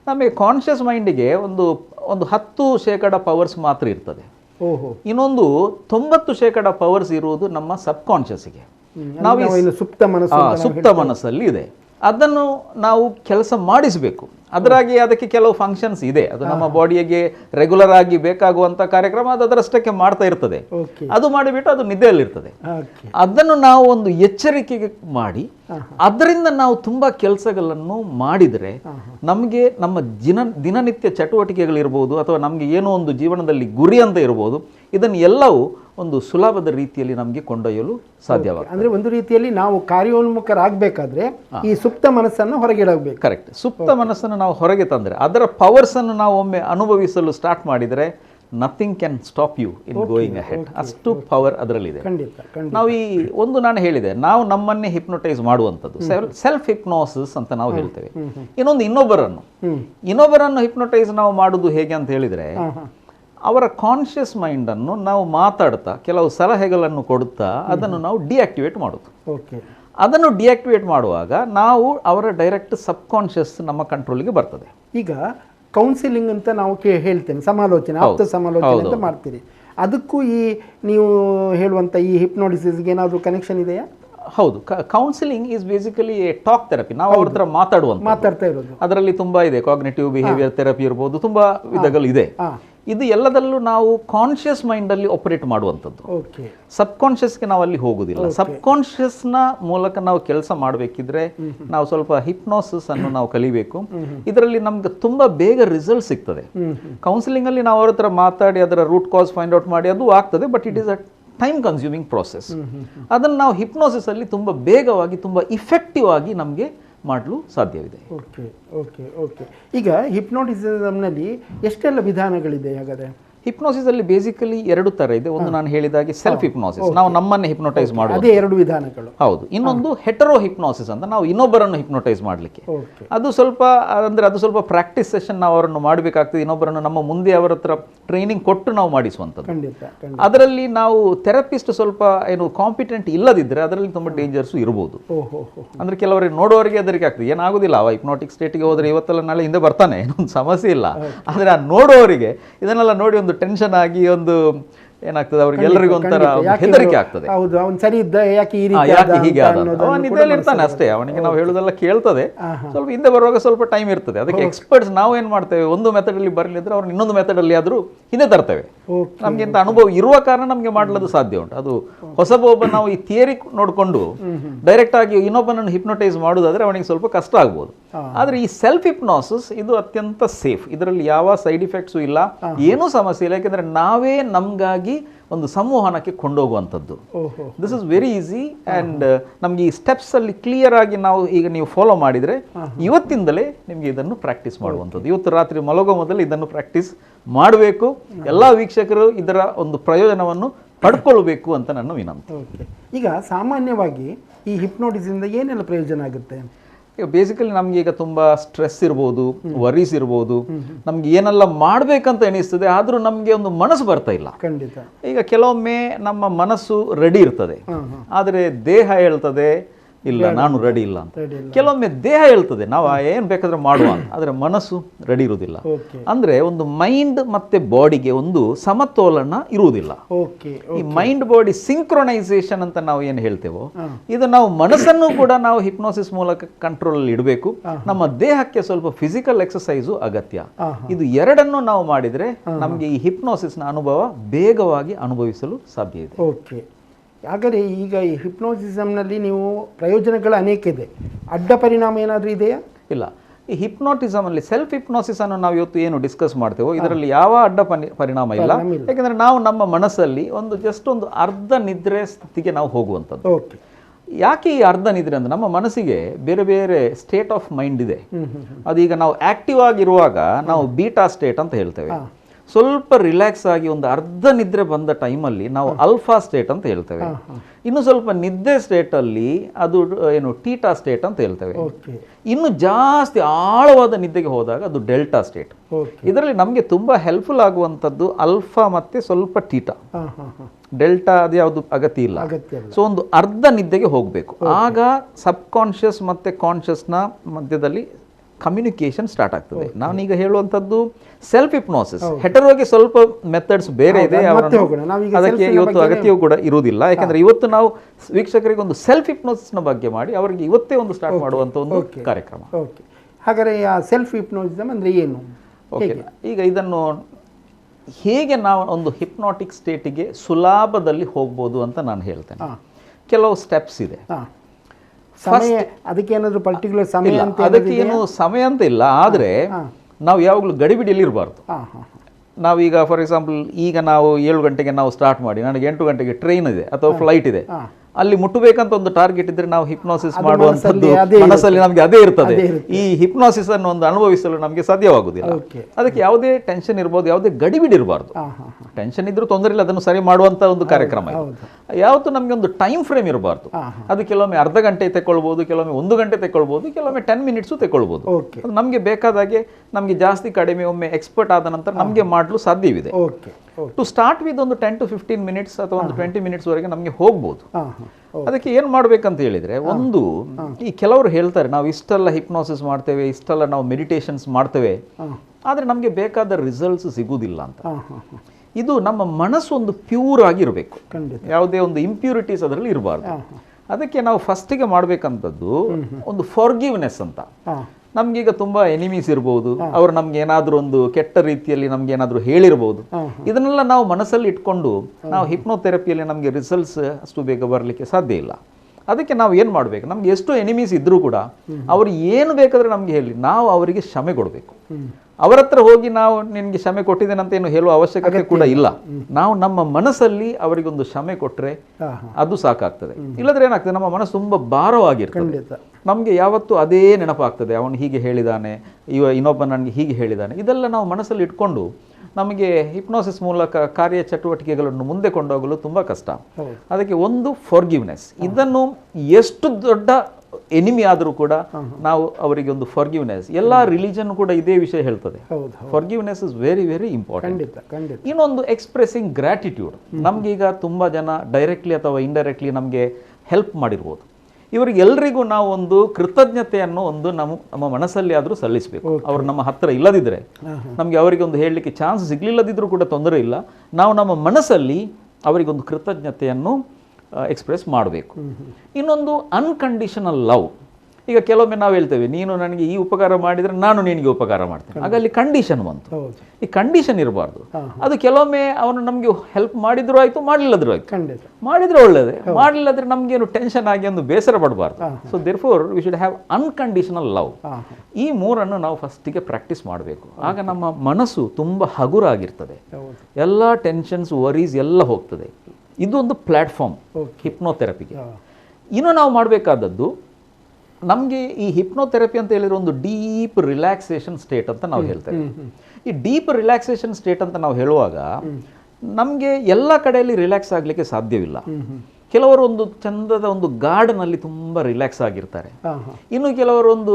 [SPEAKER 2] ನಮಗೆ ಕಾನ್ಷಿಯಸ್ ಮೈಂಡಿಗೆ ಒಂದು ಒಂದು ಹತ್ತು ಶೇಕಡ ಪವರ್ಸ್ ಮಾತ್ರ ಇರ್ತದೆ. ಇನ್ನೊಂದು ತೊಂಬತ್ತು ಶೇಕಡ ಪವರ್ಸ್ ಇರುವುದು ನಮ್ಮ ಸಬ್ ಕಾನ್ಷಿಯಸ್ಗೆ
[SPEAKER 1] ನಾವು ಸುಪ್ತ ಮನಸ್ಸು
[SPEAKER 2] ಸುಪ್ತ ಮನಸ್ಸಲ್ಲಿ ಇದೆ. ಅದನ್ನು ನಾವು ಕೆಲಸ ಮಾಡಿಸಬೇಕು. ಅದರಾಗಿ ಅದಕ್ಕೆ ಕೆಲವು ಫಂಕ್ಷನ್ಸ್ ಇದೆ. ಅದು ನಮ್ಮ ಬಾಡಿಗೆ ರೆಗ್ಯುಲರ್ ಆಗಿ ಬೇಕಾಗುವಂತ ಕಾರ್ಯಕ್ರಮ ಅದು ಅದರಷ್ಟಕ್ಕೆ ಮಾಡ್ತಾ ಇರ್ತದೆ. ಅದು ಮಾಡಿಬಿಟ್ಟು ಅದು ನಿದ್ದೆಯಲ್ಲಿರ್ತದೆ. ಅದನ್ನು ನಾವು ಒಂದು ಎಚ್ಚರಿಕೆಗೆ ಮಾಡಿ ಅದರಿಂದ ನಾವು ತುಂಬಾ ಕೆಲಸಗಳನ್ನು ಮಾಡಿದರೆ ನಮಗೆ ನಮ್ಮ ದಿನ ದಿನನಿತ್ಯ ಚಟುವಟಿಕೆಗಳಿರ್ಬೋದು ಅಥವಾ ನಮಗೆ ಏನೋ ಒಂದು ಜೀವನದಲ್ಲಿ ಗುರಿ ಅಂತ ಇರ್ಬೋದು ಇದನ್ನು ಎಲ್ಲವೂ ಒಂದು ಸುಲಭದ ರೀತಿಯಲ್ಲಿ ನಮಗೆ ಕೊಂಡೊಯ್ಯಲು ಸಾಧ್ಯವಾಗುತ್ತೆ
[SPEAKER 1] ಅಂದ್ರೆ ಒಂದು ರೀತಿಯಲ್ಲಿ ನಾವು ಕಾರ್ಯೋನ್ಮುಖರಾಗಬೇಕಾದ್ರೆ ಈ ಸುಪ್ತ ಮನಸ್ಸನ್ನು ಹೊರಗಿಡಬೇಕು
[SPEAKER 2] ಕರೆಕ್ಟ್ ಸುಪ್ತ ಮನಸ್ಸನ್ನು ನಾವು ಹೊರಗೆ ತಂದರೆ ಅದರ ಪವರ್ಸ್ ಅನ್ನು ನಾವು ಒಮ್ಮೆ ಅನುಭವಿಸಲು ಸ್ಟಾರ್ಟ್ ಮಾಡಿದರೆ nothing can stop you in going ahead ಅಷ್ಟು ಪವರ್ ಅದರಲ್ಲಿದೆ. ನಾವು ಈ ಒಂದು ನಾನು ಹೇಳಿದೆ ನಾವು ನಮ್ಮನ್ನೇ ಹಿಪ್ನೋಟೈಸ್ ಮಾಡುವಂಥದ್ದು ಸೆಲ್ಫ್ ಹಿಪ್ನೋಸಿಸ್ ಅಂತ ನಾವು ಹೇಳ್ತೇವೆ. ಇನ್ನೊಂದು ಇನ್ನೊಬ್ಬರನ್ನು. ಇನ್ನೊಬ್ಬರನ್ನು ಹಿಪ್ನೋಟೈಸ್ ನಾವು ಮಾಡೋದು ಹೇಗೆ ಅಂತ ಹೇಳಿದರೆ ಅವರ ಕಾನ್ಷಿಯಸ್ ಮೈಂಡನ್ನು ನಾವು ಮಾತಾಡ್ತಾ ಕೆಲವು ಸಲಹೆಗಳನ್ನು ಕೊಡುತ್ತಾ ಅದನ್ನು ನಾವು ಡಿಆಕ್ಟಿವೇಟ್ ಮಾಡೋದು.
[SPEAKER 1] ಓಕೆ.
[SPEAKER 2] ಅದನ್ನು ಡಿಆಕ್ಟಿವೇಟ್ ಮಾಡುವಾಗ ನಾವು ಅವರ ಡೈರೆಕ್ಟ್ ಸಬ್ ಕಾನ್ಷಿಯಸ್ ನಮ್ಮ ಕಂಟ್ರೋಲ್ಗೆ ಬರ್ತದೆ.
[SPEAKER 1] ಈಗ ಕೌನ್ಸಿಲಿಂಗ್ ಅಂತ ನಾವು ಕೇ ಹೇಳ್ತೇನೆ ಸಮಾಲೋಚನೆ ಆಪ್ತ ಸಮಾಲೋಚನೆ ಅಂತ ಮಾಡ್ತೀರಿ. ಅದಕ್ಕೂ ಈ ನೀವು ಹೇಳುವಂಥ ಈ ಹಿಪ್ನೋಡಿಸಿಸ್ಗೆ ಏನಾದರೂ ಕನೆಕ್ಷನ್ ಇದೆಯಾ?
[SPEAKER 2] ಹೌದು. Counselling is basically talk therapy ನಾವು ಅವ್ರ ಹತ್ರ ಮಾತಾಡುವಂತ
[SPEAKER 1] ಮಾತಾಡ್ತಾ ಇರೋದು.
[SPEAKER 2] ಅದರಲ್ಲಿ ತುಂಬಾ ಇದೆ ಕಾಗ್ನೇಟಿವ್ ಬಿಹೇವಿಯರ್ ಥೆರಪಿ ಇರ್ಬೋದು ತುಂಬಾ ವಿಧಗಳು ಇದೆ. ಇದು ಎಲ್ಲದಲ್ಲೂ ನಾವು ಕಾನ್ಷಿಯಸ್ ಮೈಂಡಲ್ಲಿ ಆಪರೇಟ್ ಮಾಡುವಂಥದ್ದು.
[SPEAKER 1] ಓಕೆ
[SPEAKER 2] ಸಬ್ ಕಾನ್ಷಿಯಸ್ಗೆ ನಾವು ಅಲ್ಲಿ ಹೋಗುದಿಲ್ಲ ಸಬ್ನ ಮೂಲಕ ನಾವು ಕೆಲಸ ಮಾಡಬೇಕಿದ್ರೆ ನಾವು ಸ್ವಲ್ಪ ಹಿಪ್ನೋಸಿಸ್ ಅನ್ನು ನಾವು ಕಲಿಬೇಕು. ಇದರಲ್ಲಿ ನಮ್ಗೆ ತುಂಬಾ ಬೇಗ ರಿಸಲ್ಟ್ ಸಿಗ್ತದೆ. ಕೌನ್ಸಿಲಿಂಗ್ ಅಲ್ಲಿ ನಾವು ಅವ್ರ ಹತ್ರ ಮಾತಾಡಿ ಅದರ ರೂಟ್ ಕಾಸ್ ಫೈಂಡ್ ಔಟ್ ಮಾಡಿ ಅದು ಆಗ್ತದೆ but it is a time consuming process ಅದನ್ನು ನಾವು ಹಿಪ್ನೋಸಿಸ್ ಅಲ್ಲಿ ತುಂಬಾ ಬೇಗವಾಗಿ ತುಂಬಾ ಇಫೆಕ್ಟಿವ್ ಆಗಿ ನಮಗೆ ಮಾಡಲು ಸಾಧ್ಯವಿದೆ.
[SPEAKER 1] Okay okay okay. ಈಗ ಹಿಪ್ನೋಟಿಸಮ್ನಲ್ಲಿ ಎಷ್ಟೆಲ್ಲ ವಿಧಾನಗಳಿದೆ ಹಾಗಾದ್ರೆ?
[SPEAKER 2] ಹಿಪ್ನೋಸಿಸ್ ಅಲ್ಲಿ ಬೇಸಿಕಲಿ ಎರಡು ತರ ಇದೆ. ಒಂದು ನಾನು ಹೇಳಿದಾಗೆ ಸೆಲ್ಫ್ ಹಿಪ್ನೋಸಿಸ್ ನಾವು ನಮ್ಮನ್ನೇ ಹಿಪ್ನೋಟೈಸ್ ಮಾಡುವ
[SPEAKER 1] ಎರಡು ವಿಧಾನಗಳು.
[SPEAKER 2] ಹೌದು. ಇನ್ನೊಂದು ಹೆಟರೋ ಹಿಪ್ನೋಸಿಸ್ ಅಂತ ನಾವು ಇನ್ನೊಬ್ಬರನ್ನು ಹಿಪ್ನೋಟೈಸ್ ಮಾಡಲಿಕ್ಕೆ. ಅದು ಸ್ವಲ್ಪ ಅಂದ್ರೆ ಅದು ಸ್ವಲ್ಪ ಪ್ರಾಕ್ಟೀಸ್ ಸೆಷನ್ ನಾವು ಅವರನ್ನು ಮಾಡಬೇಕಾಗ್ತದೆ. ಇನ್ನೊಬ್ಬರನ್ನು ನಮ್ಮ ಮುಂದೆ ಅವರ ಹತ್ರ ಟ್ರೈನಿಂಗ್ ಕೊಟ್ಟು ನಾವು ಮಾಡಿಸುವಂಥದ್ದು. ಅದರಲ್ಲಿ ನಾವು ಥೆರಪಿಸ್ಟ್ ಸ್ವಲ್ಪ ಏನು ಕಾಂಪಿಟೆಂಟ್ ಇಲ್ಲದಿದ್ದರೆ ಅದರಲ್ಲಿ ತುಂಬ ಡೇಂಜರ್ಸು ಇರ್ಬೋದು. ಅಂದ್ರೆ ಕೆಲವರಿಗೆ ನೋಡೋರಿಗೆ ಅದರಿಗೆ ಆಗ್ತದೆ. ಏನಾಗೋದಿಲ್ಲ ಅವ ಹಿಪ್ನೋಟಿಕ್ ಸ್ಟೇಟಿಗೆ ಹೋದ್ರೆ ಇವತ್ತಲ್ಲ ನಾಳೆ ಹಿಂದೆ ಬರ್ತಾನೆ. ಏನೊಂದು ಸಮಸ್ಯೆ ಇಲ್ಲ. ಆದರೆ ಆ ನೋಡುವವರಿಗೆ ಇದನ್ನೆಲ್ಲ ನೋಡಿ ಒಂದು ಟೆನ್ಷನ್ ಆಗಿ ಒಂದು ಏನಾಗ್ತದೆ? ಅವ್ರಿಗೆ ಎಲ್ಲರಿಗೂ ಒಂಥರ ಹೆದರಿಕೆ ಆಗ್ತದೆ.
[SPEAKER 1] ಹೌದು ಅವ್ನು ಸರಿ ಇದ್ದ ಯಾಕೆ ಈ ರೀತಿ
[SPEAKER 2] ಯಾಕೆ ಹೀಗೆ ಅವನು ಇರ್ತಾನೆ ಅಷ್ಟೇ. ಅವನಿಗೆ ನಾವು ಹೇಳುದೆಲ್ಲ ಕೇಳ್ತದೆ. ಸ್ವಲ್ಪ ಹಿಂದೆ ಬರುವಾಗ ಸ್ವಲ್ಪ ಟೈಮ್ ಇರ್ತದೆ. ಅದಕ್ಕೆ ಎಕ್ಸ್ಪರ್ಟ್ಸ್ ನಾವು ಏನ್ ಮಾಡ್ತೇವೆ? ಒಂದು ಮೆಥಡ್ ಅಲ್ಲಿ ಬರಲಿದ್ರೆ ಅವ್ರನ್ನ ಇನ್ನೊಂದು ಮೆಥಡ್ ಅಲ್ಲಿ ಆದ್ರೂ ಹಿಂದೆ ತರ್ತೇವೆ.
[SPEAKER 1] ನಮಗೆ
[SPEAKER 2] ನಮ್ಗೆ ಇಂಥ ಅನುಭವ ಇರುವ ಕಾರಣ ನಮಗೆ ಮಾಡಲದು ಸಾಧ್ಯ ಉಂಟು. ಅದು ಹೊಸಬೊಬ್ಬ ನಾವು ಈ ಥಿಯರಿ ನೋಡಿಕೊಂಡು ಡೈರೆಕ್ಟ್ ಆಗಿ ಇನ್ನೊಬ್ಬನನ್ನು ಹಿಪ್ನೋಟೈಸ್ ಮಾಡುದಾದ್ರೆ ಅವನಿಗೆ ಸ್ವಲ್ಪ ಕಷ್ಟ ಆಗ್ಬೋದು. ಆದ್ರೆ ಈ ಸೆಲ್ಫ್ ಹಿಪ್ನೋಸಿಸ್ ಇದು ಅತ್ಯಂತ ಸೇಫ್ ಇದರಲ್ಲಿ ಯಾವ ಸೈಡ್ ಇಫೆಕ್ಟ್ಸು ಇಲ್ಲ. ಏನೂ ಸಮಸ್ಯೆ ಇಲ್ಲ. ಯಾಕೆಂದರೆ ನಾವೇ ನಮ್ಗಾಗಿ ಆಗಿ ಒಂದು ಸಂವಹನಕ್ಕೆ ಕೊಂಡೋಗುವಂಥದ್ದು. This is very easy and ನಮಗೆ ಈ ಸ್ಟೆಪ್ಸ್ ಅಲ್ಲಿ ಕ್ಲಿಯರ್ ಆಗಿ ನಾವು ಈಗ ನೀವು ಫಾಲೋ ಮಾಡಿದರೆ ಇವತ್ತಿಂದಲೇ ನಿಮಗೆ ಇದನ್ನು ಪ್ರಾಕ್ಟೀಸ್ ಮಾಡುವಂಥದ್ದು. ಇವತ್ತು ರಾತ್ರಿ ಮಲಗೋ ಮೊದಲು ಇದನ್ನು ಪ್ರಾಕ್ಟೀಸ್ ಮಾಡಬೇಕು. ಎಲ್ಲ ವೀಕ್ಷಕರು ಇದರ ಒಂದು ಪ್ರಯೋಜನವನ್ನು ಪಡ್ಕೊಳ್ಬೇಕು ಅಂತ ನನ್ನ ವಿನಂತಿ.
[SPEAKER 1] ಈಗ ಸಾಮಾನ್ಯವಾಗಿ ಈ ಹಿಪ್ನೋಟಿಸಿಂದ ಏನೆಲ್ಲ ಪ್ರಯೋಜನ ಆಗುತ್ತೆ?
[SPEAKER 2] ಬೇಸಿಕಲಿ ನಮ್ಗೆ ಈಗ ತುಂಬಾ ಸ್ಟ್ರೆಸ್ ಇರ್ಬೋದು ವರೀಸ್ ಇರ್ಬೋದು. ನಮ್ಗೆ ಏನೆಲ್ಲ ಮಾಡ್ಬೇಕಂತ ಎನಿಸ್ತದೆ ಆದ್ರೂ ನಮ್ಗೆ ಒಂದು ಮನಸ್ಸು ಬರ್ತಾ ಇಲ್ಲ.
[SPEAKER 1] ಖಂಡಿತ.
[SPEAKER 2] ಈಗ ಕೆಲವೊಮ್ಮೆ ನಮ್ಮ ಮನಸ್ಸು ರೆಡಿ ಇರ್ತದೆ. ಆದರೆ ದೇಹ ಹೇಳ್ತದೆ ಇಲ್ಲ ನಾನು ರೆಡಿ ಇಲ್ಲ ಅಂತ. ಕೆಲವೊಮ್ಮೆ ದೇಹ ಹೇಳ್ತದೆ ನಾವು ಏನು ಬೇಕಾದ್ರೆ ಮಾಡುವ ಆದರೆ ಮನಸ್ಸು ರೆಡಿ ಇರುವುದಿಲ್ಲ. ಅಂದರೆ ಒಂದು ಮೈಂಡ್ ಮತ್ತೆ ಬಾಡಿಗೆ ಒಂದು ಸಮತೋಲನ ಇರುವುದಿಲ್ಲ.
[SPEAKER 1] ಓಕೆ
[SPEAKER 2] ಈ ಮೈಂಡ್ ಬಾಡಿ ಸಿಂಕ್ರೊನೈಸೇಷನ್ ಅಂತ ನಾವು ಏನು ಹೇಳ್ತೇವೋ ಇದು ನಾವು ಮನಸ್ಸನ್ನು ಕೂಡ ನಾವು ಹಿಪ್ನೋಸಿಸ್ ಮೂಲಕ ಕಂಟ್ರೋಲ್ ಇಡಬೇಕು. ನಮ್ಮ ದೇಹಕ್ಕೆ ಸ್ವಲ್ಪ ಫಿಸಿಕಲ್ ಎಕ್ಸಸೈಸು ಅಗತ್ಯ. ಇದು ಎರಡನ್ನು ನಾವು ಮಾಡಿದ್ರೆ ನಮಗೆ ಈ ಹಿಪ್ನೋಸಿಸ್ನ ಅನುಭವ ಬೇಗವಾಗಿ ಅನುಭವಿಸಲು ಸಾಧ್ಯ ಇದೆ.
[SPEAKER 1] ಓಕೆ ಹಾಗಾದರೆ ಈಗ ಈ ಹಿಪ್ನೋಟಿಸಮ್ನಲ್ಲಿ ನೀವು ಪ್ರಯೋಜನಗಳು ಅನೇಕ ಇದೆ. ಅಡ್ಡ ಪರಿಣಾಮ ಏನಾದರೂ ಇದೆಯಾ?
[SPEAKER 2] ಇಲ್ಲ. ಈ ಹಿಪ್ನೋಟಿಸಮಲ್ಲಿ ಸೆಲ್ಫ್ ಹಿಪ್ನೋಸಿಸ್ ಅನ್ನು ನಾವು ಇವತ್ತು ಏನು ಡಿಸ್ಕಸ್ ಮಾಡ್ತೇವೋ ಇದರಲ್ಲಿ ಯಾವ ಅಡ್ಡ ಪನಿ- ಪರಿಣಾಮ ಇಲ್ಲ.
[SPEAKER 1] ಯಾಕೆಂದರೆ
[SPEAKER 2] ಯಾಕಂದ್ರೆ ನಾವು ನಮ್ಮ ಮನಸ್ಸಲ್ಲಿ ಒಂದು ಜಸ್ಟ್ ಒಂದು ಅರ್ಧ ನಿದ್ರೆ ಸ್ಥಿತಿಗೆ ನಾವು ಹೋಗುವಂಥದ್ದು.
[SPEAKER 1] ಓಕೆ.
[SPEAKER 2] ಯಾಕೆ ಈ ಅರ್ಧ ನಿದ್ರೆ ಅಂದರೆ ನಮ್ಮ ಮನಸ್ಸಿಗೆ ಬೇರೆ ಬೇರೆ ಸ್ಟೇಟ್ ಆಫ್ ಮೈಂಡ್ ಇದೆ. ಅದೀಗ ನಾವು ಆಕ್ಟಿವ್ ಆಗಿರುವಾಗ ನಾವು ಬೀಟಾ ಸ್ಟೇಟ್ ಅಂತ ಹೇಳ್ತೇವೆ. ಸ್ವಲ್ಪ ರಿಲ್ಯಾಕ್ಸ್ ಆಗಿ ಒಂದು ಅರ್ಧ ನಿದ್ರೆ ಬಂದ ಟೈಮಲ್ಲಿ ನಾವು ಅಲ್ಫಾ ಸ್ಟೇಟ್ ಅಂತ ಹೇಳ್ತೇವೆ. ಇನ್ನು ಸ್ವಲ್ಪ ನಿದ್ದೆ ಸ್ಟೇಟಲ್ಲಿ ಅದು ಏನು ಟೀಟಾ ಸ್ಟೇಟ್ ಅಂತ ಹೇಳ್ತೇವೆ. ಇನ್ನು ಜಾಸ್ತಿ ಆಳವಾದ ನಿದ್ದೆಗೆ ಹೋದಾಗ ಅದು ಡೆಲ್ಟಾ ಸ್ಟೇಟ್ ಇದರಲ್ಲಿ ನಮಗೆ ತುಂಬಾ ಹೆಲ್ಪ್ಫುಲ್ ಆಗುವಂಥದ್ದು ಅಲ್ಫಾ ಮತ್ತೆ ಸ್ವಲ್ಪ ಟೀಟಾ ಡೆಲ್ಟಾ ಅದು ಯಾವುದು ಅಗತ್ಯ ಇಲ್ಲ. ಸೊ ಒಂದು ಅರ್ಧ ನಿದ್ದೆಗೆ ಹೋಗಬೇಕು. ಆಗ ಸಬ್ ಕಾನ್ಷಿಯಸ್ ಮತ್ತೆ ಕಾನ್ಷಿಯಸ್ನ ಮಧ್ಯದಲ್ಲಿ ಕಮ್ಯುನಿಕೇಶನ್ ಸ್ಟಾರ್ಟ್ ಆಗ್ತದೆ. ನಾನೀಗ ಹೇಳುವಂಥದ್ದು ಸೆಲ್ಫ್ ಇಪ್ನೋಸಿಸ್ ಹೆಟರೋಗೆ ಸ್ವಲ್ಪ ಮೆಥಡ್ಸ್ ಬೇರೆ ಇದೆ ಅದಕ್ಕೆ ಇವತ್ತು ಅಗತ್ಯವೂ ಕೂಡ ಇರುವುದಿಲ್ಲ. ಯಾಕಂದ್ರೆ ಇವತ್ತು ನಾವು ವೀಕ್ಷಕರಿಗೆ ಒಂದು ಸೆಲ್ಫ್ ಇಪ್ನೋಸಿಸ್ನ ಬಗ್ಗೆ ಮಾಡಿ ಅವರಿಗೆ ಇವತ್ತೇ ಒಂದು ಸ್ಟಾರ್ಟ್ ಮಾಡುವಂಥ ಒಂದು ಕಾರ್ಯಕ್ರಮ.
[SPEAKER 1] ಓಕೆ ಹಾಗಾದರೆ ಆ ಸೆಲ್ಫ್ ಹಿಪ್ನೋಸಿಸಮ್ ಅಂದರೆ ಏನು?
[SPEAKER 2] ಓಕೆ ಈಗ ಇದನ್ನು ಹೇಗೆ ನಾವು ಒಂದು ಹಿಪ್ನಾಟಿಕ್ ಸ್ಟೇಟಿಗೆ ಸುಲಭದಲ್ಲಿ ಹೋಗ್ಬೋದು ಅಂತ ನಾನು ಹೇಳ್ತೇನೆ. ಕೆಲವು ಸ್ಟೆಪ್ಸ್ ಇದೆ.
[SPEAKER 1] ಸಮಯ ಅದಕ್ಕೆ ಏನಾದರೂ ಪರ್ಟಿಕ್ಯುಲರ್ ಸಮಯ
[SPEAKER 2] ಇಲ್ಲ
[SPEAKER 1] ಅಂತ
[SPEAKER 2] ಅದಕ್ಕೆ ಏನು ಸಮಯ ಅಂತ ಇಲ್ಲ ಆದರೆ ನಾವು ಯಾವಾಗಲೂ ಗಡಿಬಿಡಿಯಲ್ಲಿ ಇರಬಾರ್ದು ನಾವೀಗ ಫಾರ್ ಎಕ್ಸಾಂಪಲ್ ಈಗ ನಾವು ಏಳು ಗಂಟೆಗೆ ನಾವು ಸ್ಟಾರ್ಟ್ ಮಾಡಿ ನನಗೆ ಎಂಟು ಗಂಟೆಗೆ ಟ್ರೈನ್ ಇದೆ ಅಥವಾ ಫ್ಲೈಟ್ ಇದೆ. ಅಲ್ಲಿ ಮುಟ್ಟಬೇಕಂತ ಒಂದು ಟಾರ್ಗೆಟ್ ಇದ್ರೆ ನಾವು ಹಿಪ್ನೋಸಿಸ್ ಮಾಡುವಂಥದ್ದು
[SPEAKER 1] ಮನಸ್ಸಲ್ಲಿ
[SPEAKER 2] ನಮಗೆ ಅದೇ ಇರ್ತದೆ. ಈ ಹಿಪ್ನೋಸಿಸ್ ಅನ್ನು ಒಂದು ಅನುಭವಿಸಲು ನಮಗೆ ಸಾಧ್ಯವಾಗುವುದಿಲ್ಲ ಅದಕ್ಕೆ ಯಾವುದೇ ಟೆನ್ಷನ್ ಇರ್ಬೋದು ಯಾವುದೇ ಗಡಿಬಿಡಿ ಇರಬಾರ್ದು
[SPEAKER 1] ಹಾಂ ಹಾಂ ಹಾಂ.
[SPEAKER 2] ಟೆನ್ಷನ್ ಇದ್ರೂ ತೊಂದರೆ ಇಲ್ಲ ಅದನ್ನು ಸರಿ ಮಾಡುವಂತ ಒಂದು ಕಾರ್ಯಕ್ರಮ ಇದು. ಯಾವತ್ತು ನಮಗೆ ಒಂದು ಟೈಮ್ ಫ್ರೇಮ್ ಇರಬಾರ್ದು. ಅದು ಕೆಲವೊಮ್ಮೆ ಅರ್ಧ ಗಂಟೆ ತಗೊಳ್ಬಹುದು ಕೆಲವೊಮ್ಮೆ ಒಂದು ಗಂಟೆ ತಗೊಳ್ಬಹುದು ಕೆಲವೊಮ್ಮೆ ಟೆನ್ ಮಿನಿಟ್ಸು ತಗೊಳ್ಬಹುದು ನಮಗೆ ಬೇಕಾದಾಗೆ ನಮಗೆ ಜಾಸ್ತಿ ಕಡಿಮೆ ಒಮ್ಮೆ ಎಕ್ಸ್ಪರ್ಟ್ ಆದ ನಂತರ ನಮಗೆ ಮಾಡಲು ಸಾಧ್ಯವಿದೆ. ಟು ಸ್ಟಾರ್ಟ್ ವಿತ್ ಒಂದು ಟೆನ್ ಟು ಫಿಫ್ಟೀನ್ ಮಿನಿಟ್ಸ್ ಅಥವಾ ಒಂದು ಟ್ವೆಂಟಿ ಮಿನಿಟ್ಸ್ ವರೆಗೆ ನಮಗೆ ಹೋಗ್ಬೋದು. ಅದಕ್ಕೆ ಏನು ಮಾಡಬೇಕಂತ ಹೇಳಿದ್ರೆ ಒಂದು ಈ ಕೆಲವರು ಹೇಳ್ತಾರೆ ನಾವು ಇಷ್ಟೆಲ್ಲ ಹಿಪ್ನೋಸಿಸ್ ಮಾಡ್ತೇವೆ ಇಷ್ಟೆಲ್ಲ ನಾವು ಮೆಡಿಟೇಷನ್ಸ್ ಮಾಡ್ತೇವೆ ಆದರೆ ನಮಗೆ ಬೇಕಾದ ರಿಸಲ್ಟ್ಸ್ ಸಿಗುವುದಿಲ್ಲ ಅಂತ. ಇದು ನಮ್ಮ ಮನಸ್ಸು ಒಂದು ಪ್ಯೂರ್ ಆಗಿರಬೇಕು. ಯಾವುದೇ ಒಂದು ಇಂಪ್ಯೂರಿಟೀಸ್ ಅದರಲ್ಲಿ ಇರಬಾರ್ದು. ಅದಕ್ಕೆ ನಾವು ಫಸ್ಟಿಗೆ ಮಾಡಬೇಕಂಥದ್ದು ಒಂದು ಫಾರ್ಗಿವ್ನೆಸ್ ಅಂತ. ನಮ್ಗೀಗ ತುಂಬಾ ಎನಿಮೀಸ್ ಇರಬಹುದು ಅವ್ರು ನಮ್ಗೆ ಏನಾದ್ರೂ ಒಂದು ಕೆಟ್ಟ ರೀತಿಯಲ್ಲಿ ನಮ್ಗೆ ಏನಾದ್ರೂ
[SPEAKER 1] ಹೇಳಿರಬಹುದು
[SPEAKER 2] ಇದನ್ನೆಲ್ಲ ನಾವು ಮನಸ್ಸಲ್ಲಿ ಇಟ್ಕೊಂಡು ನಾವು ಹಿಪ್ನೋಥೆರಪಿಯಲ್ಲಿ ನಮಗೆ ರಿಸಲ್ಟ್ಸ್ ಅಷ್ಟು ಬೇಗ ಬರಲಿಕ್ಕೆ ಸಾಧ್ಯ ಇಲ್ಲ. ಅದಕ್ಕೆ ನಾವು ಏನು ಮಾಡಬೇಕು? ನಮ್ಗೆ ಎಷ್ಟು ಎನಿಮೀಸ್ ಇದ್ರೂ ಕೂಡ ಅವ್ರು ಏನು ಬೇಕಾದ್ರೆ ನಮಗೆ ಹೇಳಿ. ನಾವು ಅವರಿಗೆ ಕ್ಷಮೆ ಕೊಡಬೇಕು. ಅವರ ಹತ್ರ ಹೋಗಿ ನಾವು ನಿನಗೆ ಕ್ಷಮೆ ಕೊಟ್ಟಿದ್ದೇನೆ ಅಂತ ಏನು ಹೇಳುವ ಅವಶ್ಯಕತೆ ಕೂಡ ಇಲ್ಲ. ನಾವು ನಮ್ಮ ಮನಸ್ಸಲ್ಲಿ ಅವರಿಗೊಂದು ಕ್ಷಮೆ ಕೊಟ್ಟರೆ ಅದು ಸಾಕಾಗ್ತದೆ. ಇಲ್ಲದ್ರೆ ಏನಾಗ್ತದೆ? ನಮ್ಮ ಮನಸ್ಸು ತುಂಬ ಭಾರವಾಗಿರ್ತದೆ. ನಮಗೆ ಯಾವತ್ತೂ ಅದೇ ನೆನಪಾಗ್ತದೆ. ಅವನು ಹೀಗೆ ಹೇಳಿದಾನೆ ಇವ ಇನ್ನೊಬ್ಬ ನನಗೆ ಹೀಗೆ ಹೇಳಿದಾನೆ. ಇದೆಲ್ಲ ನಾವು ಮನಸ್ಸಲ್ಲಿ ಇಟ್ಕೊಂಡು ನಮಗೆ ಹಿಪ್ನೋಸಿಸ್ ಮೂಲಕ ಕಾರ್ಯ ಚಟುವಟಿಕೆಗಳನ್ನು ಮುಂದೆ ಕೊಂಡೋಗಲು ತುಂಬ ಕಷ್ಟ. ಅದಕ್ಕೆ ಒಂದು ಫಾರ್ಗಿವ್ನೆಸ್ ಇದನ್ನು ಎಷ್ಟು ದೊಡ್ಡ ಎನಿಮಿ ಆದರೂ ಕೂಡ ನಾವು ಅವರಿಗೆ ಒಂದು ಫಾರ್ಗಿವ್ನೆಸ್ ಎಲ್ಲ ರಿಲಿಜನ್ ಕೂಡ ಇದೇ ವಿಷಯ ಹೇಳ್ತದೆ. Forgiveness is very very important ಇನ್ನೊಂದು ಎಕ್ಸ್ಪ್ರೆಸಿಂಗ್ ಗ್ರ್ಯಾಟಿಟ್ಯೂಡ್ ನಮಗೀಗ ತುಂಬ ಜನ ಡೈರೆಕ್ಟ್ಲಿ ಅಥವಾ ಇಂಡೈರೆಕ್ಟ್ಲಿ ನಮಗೆ ಹೆಲ್ಪ್ ಮಾಡಿರ್ಬೋದು. ಇವರಿಗೆಲ್ಲರಿಗೂ ನಾವು ಒಂದು ಕೃತಜ್ಞತೆಯನ್ನು ಒಂದು ನಮ್ಮ ನಮ್ಮ ಮನಸ್ಸಲ್ಲಿ ಆದರೂ ಸಲ್ಲಿಸಬೇಕು. ಅವರು ನಮ್ಮ ಹತ್ತಿರ ಇಲ್ಲದಿದ್ದರೆ ನಮಗೆ ಅವರಿಗೆ ಒಂದು ಹೇಳಲಿಕ್ಕೆ ಚಾನ್ಸ್ ಸಿಗಲಿಲ್ಲದಿದ್ದರೂ ಕೂಡ ತೊಂದರೆ ಇಲ್ಲ. ನಾವು ನಮ್ಮ ಮನಸ್ಸಲ್ಲಿ ಅವರಿಗೊಂದು ಕೃತಜ್ಞತೆಯನ್ನು ಎಕ್ಸ್ಪ್ರೆಸ್ ಮಾಡಬೇಕು. ಇನ್ನೊಂದು ಅನ್ಕಂಡೀಷನಲ್ ಲವ್ ಈಗ ಕೆಲವೊಮ್ಮೆ ನಾವು ಹೇಳ್ತೇವೆ ನೀನು ನನಗೆ ಈ ಉಪಕಾರ ಮಾಡಿದರೆ ನಾನು ನಿನಗೆ ಉಪಕಾರ ಮಾಡ್ತೇನೆ. ಆಗ ಅಲ್ಲಿ ಕಂಡೀಷನ್ ಬಂತು. ಈ ಕಂಡೀಷನ್ ಇರಬಾರ್ದು. ಅದು ಕೆಲವೊಮ್ಮೆ ಅವನು ನಮಗೆ ಹೆಲ್ಪ್ ಮಾಡಿದ್ರು ಆಯಿತು ಮಾಡಲಿಲ್ಲದ್ರು ಆಯ್ತು.
[SPEAKER 1] ಖಂಡಿತ.
[SPEAKER 2] ಒಳ್ಳೇದೆ ಒಳ್ಳೇದೇ ಮಾಡಲಿಲ್ಲದ್ರೆ ನಮಗೇನು ಟೆನ್ಷನ್ ಆಗಿ ಒಂದು ಬೇಸರ ಪಡಬಾರ್ದು. So therefore we should have unconditional love ಈ ಮೂರನ್ನು ನಾವು ಫಸ್ಟಿಗೆ ಪ್ರಾಕ್ಟೀಸ್ ಮಾಡಬೇಕು. ಆಗ ನಮ್ಮ ಮನಸ್ಸು ತುಂಬ ಹಗುರಾಗಿರ್ತದೆ.
[SPEAKER 1] ಆಗಿರ್ತದೆ
[SPEAKER 2] ಎಲ್ಲ ಟೆನ್ಷನ್ಸ್ ವರೀಸ್ ಎಲ್ಲ ಹೋಗ್ತದೆ. ಇದು ಒಂದು ಪ್ಲ್ಯಾಟ್ಫಾರ್ಮ್ ಹಿಪ್ನೋಥೆರಪಿಗೆ. ಇನ್ನು ನಾವು ಮಾಡಬೇಕಾದದ್ದು ನಮಗೆ ಈ ಹಿಪ್ನೋಥೆರಪಿ ಅಂತ ಹೇಳಿದ್ರೆ ಒಂದು ಡೀಪ್ ರಿಲ್ಯಾಕ್ಸೇಷನ್ ಸ್ಟೇಟ್ ಅಂತ ನಾವು ಹೇಳ್ತೇವೆ. ಈ ಡೀಪ್ ರಿಲ್ಯಾಕ್ಸೇಷನ್ ಸ್ಟೇಟ್ ಅಂತ ನಾವು ಹೇಳುವಾಗ ನಮಗೆ ಎಲ್ಲ ಕಡೆಯಲ್ಲಿ ರಿಲ್ಯಾಕ್ಸ್ ಆಗಲಿಕ್ಕೆ ಸಾಧ್ಯವಿಲ್ಲ. ಕೆಲವರು ಒಂದು ಚಂದದ ಒಂದು ಗಾರ್ಡನಲ್ಲಿ ತುಂಬ ರಿಲ್ಯಾಕ್ಸ್ ಆಗಿರ್ತಾರೆ. ಇನ್ನು ಕೆಲವರು ಒಂದು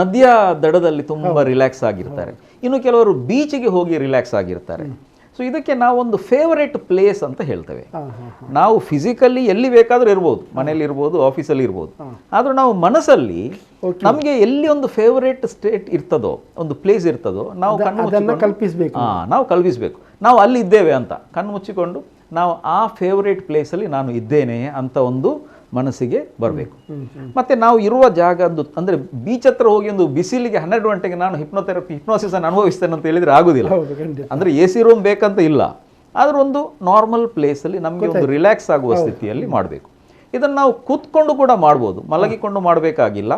[SPEAKER 2] ನದಿಯ ದಡದಲ್ಲಿ ತುಂಬ ರಿಲ್ಯಾಕ್ಸ್ ಆಗಿರ್ತಾರೆ. ಇನ್ನು ಕೆಲವರು ಬೀಚಿಗೆ ಹೋಗಿ ರಿಲ್ಯಾಕ್ಸ್ ಆಗಿರ್ತಾರೆ. ಸೊ ಇದಕ್ಕೆ ನಾವೊಂದು ಫೇವರೇಟ್ ಪ್ಲೇಸ್ ಅಂತ ಹೇಳ್ತೇವೆ. ನಾವು ಫಿಸಿಕಲಿ ಎಲ್ಲಿ ಬೇಕಾದರೂ ಇರ್ಬೋದು ಮನೇಲಿ ಇರ್ಬೋದು ಆಫೀಸಲ್ಲಿ ಇರ್ಬೋದು. ಆದರೂ ನಾವು ಮನಸ್ಸಲ್ಲಿ ನಮಗೆ ಎಲ್ಲಿ ಒಂದು ಫೇವರೇಟ್ ಸ್ಟೇಟ್ ಇರ್ತದೋ ಒಂದು ಪ್ಲೇಸ್ ಇರ್ತದೋ ನಾವು ಕಣ್ಣು
[SPEAKER 1] ಕಲ್ಪಿಸಬೇಕು.
[SPEAKER 2] ಹಾಂ ನಾವು ಕಲ್ಪಿಸಬೇಕು. ನಾವು ಅಲ್ಲಿ ಇದ್ದೇವೆ ಅಂತ. ಕಣ್ಣು ಮುಚ್ಚಿಕೊಂಡು ನಾವು ಆ ಫೇವರೇಟ್ ಪ್ಲೇಸಲ್ಲಿ ನಾನು ಇದ್ದೇನೆ ಅಂತ ಒಂದು ಮನಸ್ಸಿಗೆ ಬರಬೇಕು. ಮತ್ತೆ ನಾವು ಇರುವ ಜಾಗ ಒಂದು ಅಂದ್ರೆ ಬೀಚ್ ಹತ್ರ ಹೋಗಿ ಒಂದು ಬಿಸಿಲಿಗೆ ಹನ್ನೆರಡು ಗಂಟೆಗೆ ನಾನು ಹಿಪ್ನೋಥೆರಪಿ ಹಿಪ್ನೋಸಿಸ್ ಅನ್ನು ಅನುಭವಿಸ್ತೇನೆ ಅಂತ ಹೇಳಿದ್ರೆ ಆಗುದಿಲ್ಲ. ಅಂದ್ರೆ ಎ ಸಿ ರೂಮ್ ಬೇಕಂತ ಇಲ್ಲ. ಆದ್ರೆ ಒಂದು ನಾರ್ಮಲ್ ಪ್ಲೇಸಲ್ಲಿ ನಮಗೆ ಒಂದು ರಿಲ್ಯಾಕ್ಸ್ ಆಗುವ ಸ್ಥಿತಿಯಲ್ಲಿ ಮಾಡಬೇಕು. ಇದನ್ನು ನಾವು ಕೂತ್ಕೊಂಡು ಕೂಡ ಮಾಡ್ಬೋದು. ಮಲಗಿಕೊಂಡು ಮಾಡಬೇಕಾಗಿಲ್ಲ.